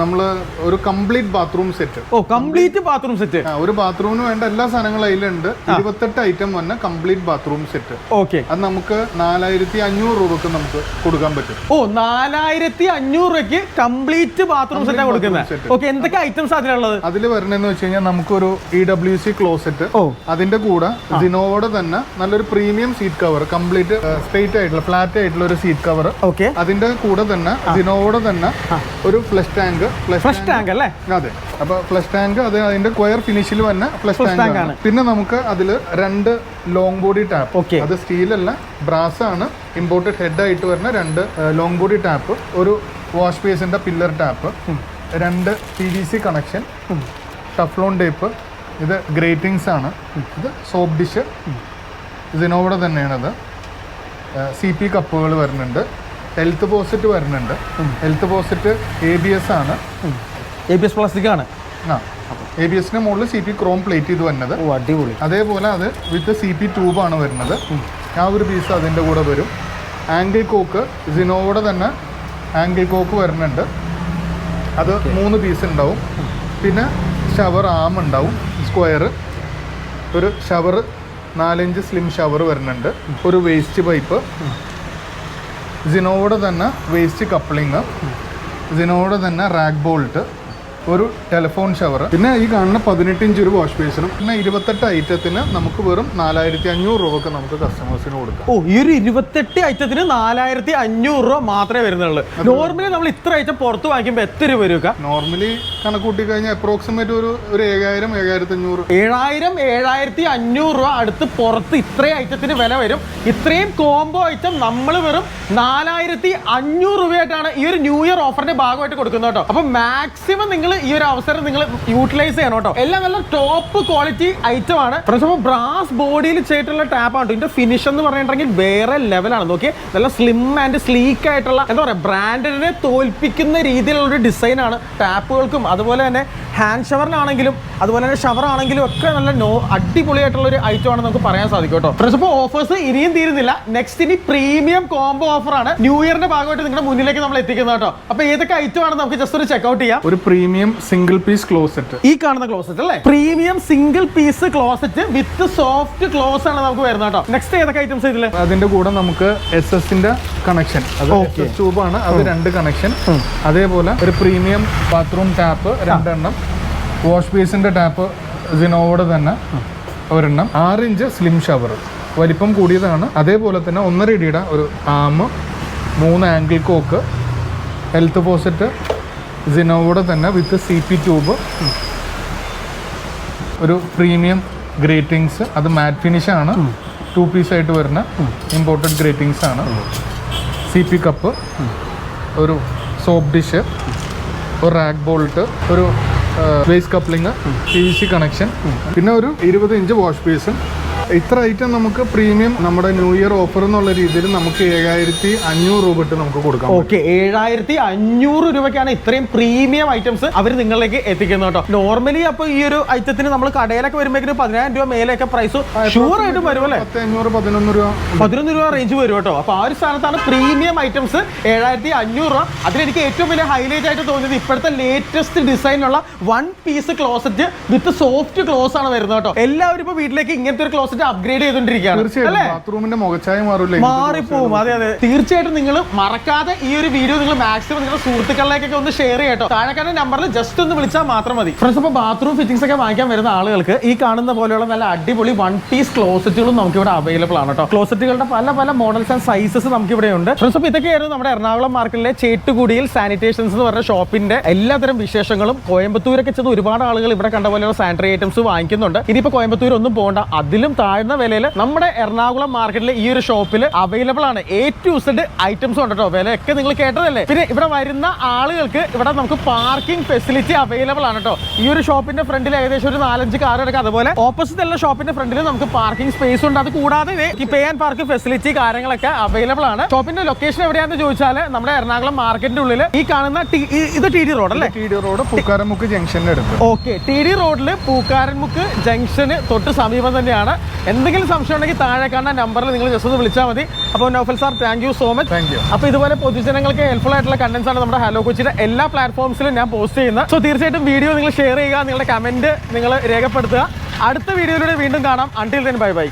നമ്മൾ ഒരു കംപ്ലീറ്റ് ബാത്റൂം സെറ്റ് ഓ കംപ്ലീറ്റ് ബാത്റൂം സെറ്റ് ഒരു ബാത്റൂമിന് വേണ്ട എല്ലാ സാധനങ്ങളും അതിലുണ്ട്. ഇരുപത്തെട്ട് ഐറ്റം വന്ന കംപ്ലീറ്റ് ബാത്റൂം സെറ്റ്. ഓക്കെ. അത് നമുക്ക് നാലായിരത്തി അഞ്ഞൂറ് രൂപക്ക് നമുക്ക് കൊടുക്കാൻ പറ്റും. ഓ നാലായിരത്തി അഞ്ഞൂറ് രൂപയ്ക്ക് കംപ്ലീറ്റ് ബാത്റൂം സെറ്റ് കൊടുക്കുന്നത്. ഓക്കെ എന്തൊക്കെ ഐറ്റംസ് അതിലുള്ളത്? അതിൽ വരണെന്ന് വെച്ച് കഴിഞ്ഞാൽ നമുക്കൊരു ഇ ഡബ്ല്യു സി ക്ലോസറ്റ് ഓ. അതിന്റെ കൂടെ സിനോവോടെ തന്നെ നല്ലൊരു premium seat cover complete straight ആയിട്ടുള്ള ഫ്ലാറ്റ് ആയിട്ടുള്ള ഒരു സീറ്റ് കവർ ഓക്കെ. അതിന്റെ കൂടെ തന്നെ സിനോവോടെ തന്നെ ഒരു ഫ്ലഷ് ടാങ്ക് ഫ്ലഷ് ടാങ്ക് അല്ലേ? അതെ. അപ്പൊ ഫ്ലഷ് ടാങ്ക് അത് അതിന്റെ ക്വയർ ഫിനിഷിൽ വന്ന ഫ്ലഷ് ടാങ്ക് ആണ്. ആണ്. പിന്നെ നമുക്ക് അതിൽ രണ്ട് ലോങ് ബോഡി ടാപ്പ് Okay. അത് സ്റ്റീലല്ല ബ്രാസ് ആണ്. ഇമ്പോർട്ടഡ് ഹെഡ് ആയിട്ട് വരുന്ന രണ്ട് ലോങ് ബോഡി ടാപ്പ് ഒരു വാഷ് ബേസിന്റെ പില്ലർ ടാപ്പ് രണ്ട് P V C connection Teflon tape ഇത് ഗ്രേറ്റിംഗ്സ് ആണ്. ഇത് സോപ്പ് ഡിഷ് ഇതിനോടെ തന്നെയാണത്. സി പി കപ്പുകൾ വരുന്നുണ്ട്. ഹെൽത്ത് പോസിറ്റ് വരുന്നുണ്ട്. Health faucet A B S ആണ്. എ ബി എസ് പ്ലാസ്റ്റിക് ആണ്. ആ. എ ബി എസിന് മുകളിൽ സി പി ക്രോം പ്ലേറ്റ് ചെയ്ത് വരുന്നത് അടിപൊളി. അതേപോലെ അത് വിത്ത് സി പി ട്യൂബാണ് വരുന്നത്. ആ ഒരു പീസ് അതിന്റെ കൂടെ വരും. ആംഗിൾ കോക്ക് സിനോയുടെ തന്നെ ആംഗിൾ കോക്ക് വരുന്നുണ്ട്. അത് മൂന്ന് പീസ് ഉണ്ടാവും. പിന്നെ ഷവർ ആം ഉണ്ടാവും സ്ക്വയർ ഒരു ഷവർ നാലിഞ്ച് സ്ലിം ഷവർ വരുന്നുണ്ട്. ഒരു വേസ്റ്റ് പൈപ്പ് സിനോയുടെ തന്നെ വേസ്റ്റ് കപ്ലിങ് സിനോയുടെ തന്നെ റാക്ക് ബോൾട്ട് ഒരു ടെലിഫോൺ ഷവർ പിന്നെ ഈ കാണുന്ന പതിനെട്ട് ഇഞ്ച് ഒരു വാഷ് ബേസിനും പിന്നെ ഇരുപത്തെട്ട് ഐറ്റത്തിന് നമുക്ക് വെറും നാലായിരത്തി അഞ്ഞൂറ് രൂപക്ക് നമുക്ക് കസ്റ്റമേഴ്സിന് കൊടുക്കാം. ഓ ഈ ഒരു ഇരുപത്തെട്ട് ഐറ്റത്തിന് നാലായിരത്തി അഞ്ഞൂറ് രൂപ മാത്രമേ വരുന്നുള്ളൂ. നോർമലി നമ്മൾ ഇത്ര ഐറ്റം പുറത്ത് വാങ്ങിക്കുമ്പോൾ എത്ര രൂപ വരിക നോർമലി കണക്ക് കൂട്ടി കഴിഞ്ഞാൽ അപ്രോക്സിമേറ്റ് ഒരു ഒരു ഏഴായിരം ഏഴായിരത്തി അഞ്ഞൂറ് ഏഴായിരം ഏഴായിരത്തി അഞ്ഞൂറ് രൂപ അടുത്ത് പുറത്ത് ഇത്രയും ഐറ്റത്തിന് വില വരും. ഇത്രയും കോംബോ ഐറ്റം നമ്മൾ വെറും നാലായിരത്തി അഞ്ഞൂറ് രൂപയായിട്ടാണ് ഈ ഒരു ന്യൂ ഇയർ ഓഫറിന്റെ ഭാഗമായിട്ട് കൊടുക്കുന്നത് കേട്ടോ. അപ്പൊ മാക്സിമം നിങ്ങൾ ഈ ഒരു അവസരം നിങ്ങൾ യൂട്ടിലൈസ് ചെയ്യണം കേട്ടോ. എല്ലാം നല്ല ടോപ്പ് ക്വാളിറ്റി ഐറ്റം ആണ്. ബ്രാസ് ബോഡിയിൽ ചെയ്തിട്ടുള്ള ടാപ്പ് ആണ് ഇതിന്റെ ഫിനിഷ് എന്ന് പറഞ്ഞിട്ടുണ്ടെങ്കിൽ വേറെ ലെവലാണ് നോക്കിയേ നല്ല സ്ലിം ആൻഡ് സ്ലീക്ക് ആയിട്ടുള്ള എന്താ പറയാ ബ്രാൻഡിനെ തോൽപ്പിക്കുന്ന രീതിയിലുള്ള ഒരു ഡിസൈൻ ആണ് ടാപ്പുകൾക്കും അതുപോലെ തന്നെ ഹാൻഡ് ഷവറിനാണെങ്കിലും അതുപോലെ തന്നെ ഷവർ ആണെങ്കിലും ഒക്കെ നല്ല നോ അടിപൊളിയായിട്ടുള്ള ഒരു ഐറ്റം ആണ് നമുക്ക് പറയാൻ സാധിക്കും കേട്ടോ. ഫ്രണ്ട്സ് ഇപ്പോൾ ഓഫേഴ്സ് ഇനിയും തീരുന്നില്ല. നെക്സ്റ്റ് ഇനി പ്രീമിയം കോംബോ ഓഫർ ആണ്. ന്യൂ ഇയറിന്റെ ഭാഗമായിട്ട് നിങ്ങളുടെ മുന്നിലേക്ക് നമ്മൾ എത്തിക്കുന്നത് കേട്ടോ. അപ്പോൾ ഏതൊക്കെ ഐറ്റം ആണ് നമുക്ക് ജസ്റ്റ് ഒരു ചെക്ക്ഔട്ട് ചെയ്യാം. ഒരു പ്രീമിയം സിംഗിൾ പീസ് ക്ലോസെറ്റ് ഈ കാണുന്ന ക്ലോസെറ്റ് അല്ലേ? Premium single piece closet with soft close ആണ് നമുക്ക് വരുന്നത് കേട്ടോ. നെക്സ്റ്റ് ഏതൊക്കെ ഐറ്റംസ് ഇതിൽ? അതിന്റെ കൂടെ നമുക്ക് എസ് എസിന്റെ കണക്ഷൻ ട്യൂബാണ് അത് രണ്ട് കണക്ഷൻ അതേപോലെ ഒരു പ്രീമിയം ബാത്റൂം ടാപ്പ് രണ്ടെണ്ണം. വാഷ് ബേസിന്റെ ടാപ്പ് സിനോവോടെ തന്നെ ഒരെണ്ണം. ആറ് ഇഞ്ച് സ്ലിം ഷവർ വലിപ്പം കൂടിയതാണ്. അതേപോലെ തന്നെ ഒന്നര ഇടിയുടെ ഒരു ആം മൂന്ന് ആംഗിൾ കോക്ക് ഹെൽത്ത് പോസിറ്റ് സിനോവോടെ തന്നെ വിത്ത് സി പി ട്യൂബ് ഒരു പ്രീമിയം ഗ്രേറ്റിങ്സ് അത് മാറ്റ് ഫിനിഷ് ആണ്. ടു പീസ് ആയിട്ട് വരുന്ന ഇമ്പോർട്ടഡ് ഗ്രേറ്റിങ്സ് ആണ്. സി പി കപ്പ് ഒരു സോപ്പ് ഡിഷ് ഒരു റാക്ക് ബോൾട്ട് ഒരു waste coupling P C connection പിന്നെ ഒരു ഇരുപത് ഇഞ്ച് വാഷ് ബേസും ഇത്ര ഐറ്റം നമുക്ക് പ്രീമിയം നമ്മുടെ ന്യൂ ഇയർ ഓഫർ എന്നുള്ള രീതിയിൽ നമുക്ക് ഏഴായിരത്തി അഞ്ഞൂറ് രൂപ ഇട്ട് നമുക്ക് കൊടുക്കാം ഓക്കെ ഏഴായിരത്തി അഞ്ഞൂറ് രൂപയ്ക്കാണ് ഇത്രയും പ്രീമിയം ഐറ്റംസ് അവർ നിങ്ങളിലേക്ക് എത്തിക്കുന്നത് കേട്ടോ. നോർമലി അപ്പൊ ഈ ഒരു ഐറ്റത്തിന് നമ്മൾ കടയിലൊക്കെ വരുമ്പോഴേക്കും പതിനായിരം രൂപ മേലെയൊക്കെ പ്രൈസ് ഷുവർ ആയിട്ടും വരും അല്ലേ? അഞ്ഞൂറ് പതിനൊന്ന് രൂപ പതിനൊന്ന് രൂപ റേഞ്ച് വരും കേട്ടോ. അപ്പൊ ആ ഒരു സ്ഥാനത്താണ് പ്രീമിയം ഐറ്റംസ് ഏഴായിരത്തി അഞ്ഞൂറ് രൂപ. അതിലെനിക്ക് ഏറ്റവും വലിയ ഹൈലൈറ്റ് ആയിട്ട് തോന്നിയത് ഇപ്പോഴത്തെ latest ഡിസൈനുള്ള one piece closet with soft close ആണ് വരുന്നത് കേട്ടോ. എല്ലാവരും ഇപ്പൊ വീട്ടിലേക്ക് ഇങ്ങനത്തെ ഒരു ക്ലോസറ്റ് അപ്ഗ്രേഡ് ചെയ്തോണ്ടിരിക്കുകയാണ് തീർച്ചയായിട്ടും. ബാത്റൂമിന്റെ മുഖച്ചായ മാറൂലേ മാറിപ്പോവും അതെ അതെ. തീർച്ചയായിട്ടും നിങ്ങൾ മറക്കാതെ ഈ ഒരു വീഡിയോ നിങ്ങൾ മാക്സിമം നിങ്ങളുടെ സുഹൃത്തുക്കളിലേക്കൊക്കെ ഒന്ന് ഷെയർ ചെയ്യട്ടോ താഴെക്കാരുടെ നമ്പറിൽ ജസ്റ്റ് ഒന്ന് വിളിച്ചാൽ മാത്രം മതി. ഫ്രണ്ട്സ് അപ്പോൾ ബാത്റൂം ഫിറ്റിംഗ്സ് ഒക്കെ വാങ്ങിക്കാൻ വരുന്ന ആളുകൾക്ക് ഈ കാണുന്ന പോലെയുള്ള നല്ല അടിപൊളി വൺ പീസ് ക്ലോസറ്റുകളും നമുക്ക് ഇവിടെ അവൈലബിൾ ആണ് കേട്ടോ. ക്ലോസറ്റുകളുടെ പല പല മോഡൽസ് ആൻഡ് സൈസസ് നമുക്ക് ഇവിടെ ഉണ്ട് ഫ്രണ്ട്സ് അപ്പോൾ ഇതൊക്കെയായിരുന്നു നമ്മുടെ എറണാകുളം മാർക്കറ്റിലെ ചേട്ടുകുടിയിൽ സാനിറ്റേഷൻസ് എന്ന് പറഞ്ഞ ഷോപ്പിന്റെ എല്ലാത്തരം വിശേഷങ്ങളും. കോയമ്പത്തൂരൊക്കെ ചെന്ന് ഒരുപാട് ആളുകൾ ഇവിടെ കണ്ട പോലെയുള്ള സാനിറ്ററി ഐറ്റംസ് വാങ്ങിക്കുന്നുണ്ട്. ഇനിയിപ്പോൾ കോയമ്പത്തൂർ ഒന്നും പോകണ്ട അതിലും താഴ്ന്ന വിലയിൽ നമ്മുടെ എറണാകുളം മാർക്കറ്റിലെ ഈ ഒരു ഷോപ്പിൽ അവൈലബിൾ ആണ്. എ ടു സെഡ് ഐറ്റംസ് ഉണ്ട് കേട്ടോ. വിലയൊക്കെ നിങ്ങൾ കേട്ടതല്ലേ? പിന്നെ ഇവിടെ വരുന്ന ആളുകൾക്ക് ഇവിടെ നമുക്ക് പാർക്കിംഗ് ഫെസിലിറ്റി അവൈലബിൾ ആണ് കേട്ടോ. ഈ ഒരു ഷോപ്പിന്റെ ഫ്രണ്ടിൽ ഏകദേശം ഒരു നാലഞ്ച് കാർ എടുക്കാം അതുപോലെ ഓപ്പോസിറ്റ് ഉള്ള ഷോപ്പിന്റെ ഫ്രണ്ടിൽ നമുക്ക് പാർക്കിംഗ് സ്പേസ് ഉണ്ട്. അത് കൂടാതെ ഈ പേ ആൻഡ് പാർക്ക് ഫെസിലിറ്റി കാര്യങ്ങളൊക്കെ അവൈലബിൾ ആണ്. ഷോപ്പിന്റെ ലൊക്കേഷൻ എവിടെയാണെന്ന് ചോദിച്ചാൽ നമ്മുടെ എറണാകുളം മാർക്കറ്റിന്റെ ഉള്ളിൽ ഈ കാണുന്ന ടി- ഇത് ടി ഡി റോഡ് അല്ലേ? ടി ഡി റോഡ് പൂക്കാരമുക്ക് അടുത്ത് ഓക്കെ. ടി ഡി റോഡിൽ പൂക്കാരൻമുക്ക് ജംഗ്ഷന് തൊട്ട് സമീപം തന്നെയാണ്. എന്തെങ്കിലും സംശയം ഉണ്ടെങ്കിൽ താഴെ കാണുന്ന നമ്പറിൽ നിങ്ങൾ ജസ്റ്റ് ഒന്ന് വിളിച്ചാൽ മതി. അപ്പോൾ Naufal sir thank you so much thank you അപ്പോൾ ഇതുപോലെ പൊതുജനങ്ങൾക്ക് ഹെൽപ്ഫുൾ ആയിട്ടുള്ള കണ്ടന്റ്സ് ആണ് നമ്മുടെ ഹലോ കൊച്ചിയുടെ എല്ലാ പ്ലാറ്റ്ഫോംസിലും ഞാൻ പോസ്റ്റ് ചെയ്യുന്നത്. സോ തീർച്ചയായിട്ടും വീഡിയോ നിങ്ങൾ ഷെയർ ചെയ്യുക നിങ്ങളുടെ കമന്റ് നിങ്ങൾ രേഖപ്പെടുത്തുക. അടുത്ത വീഡിയോയിലൂടെ വീണ്ടും കാണാം. Until then bye bye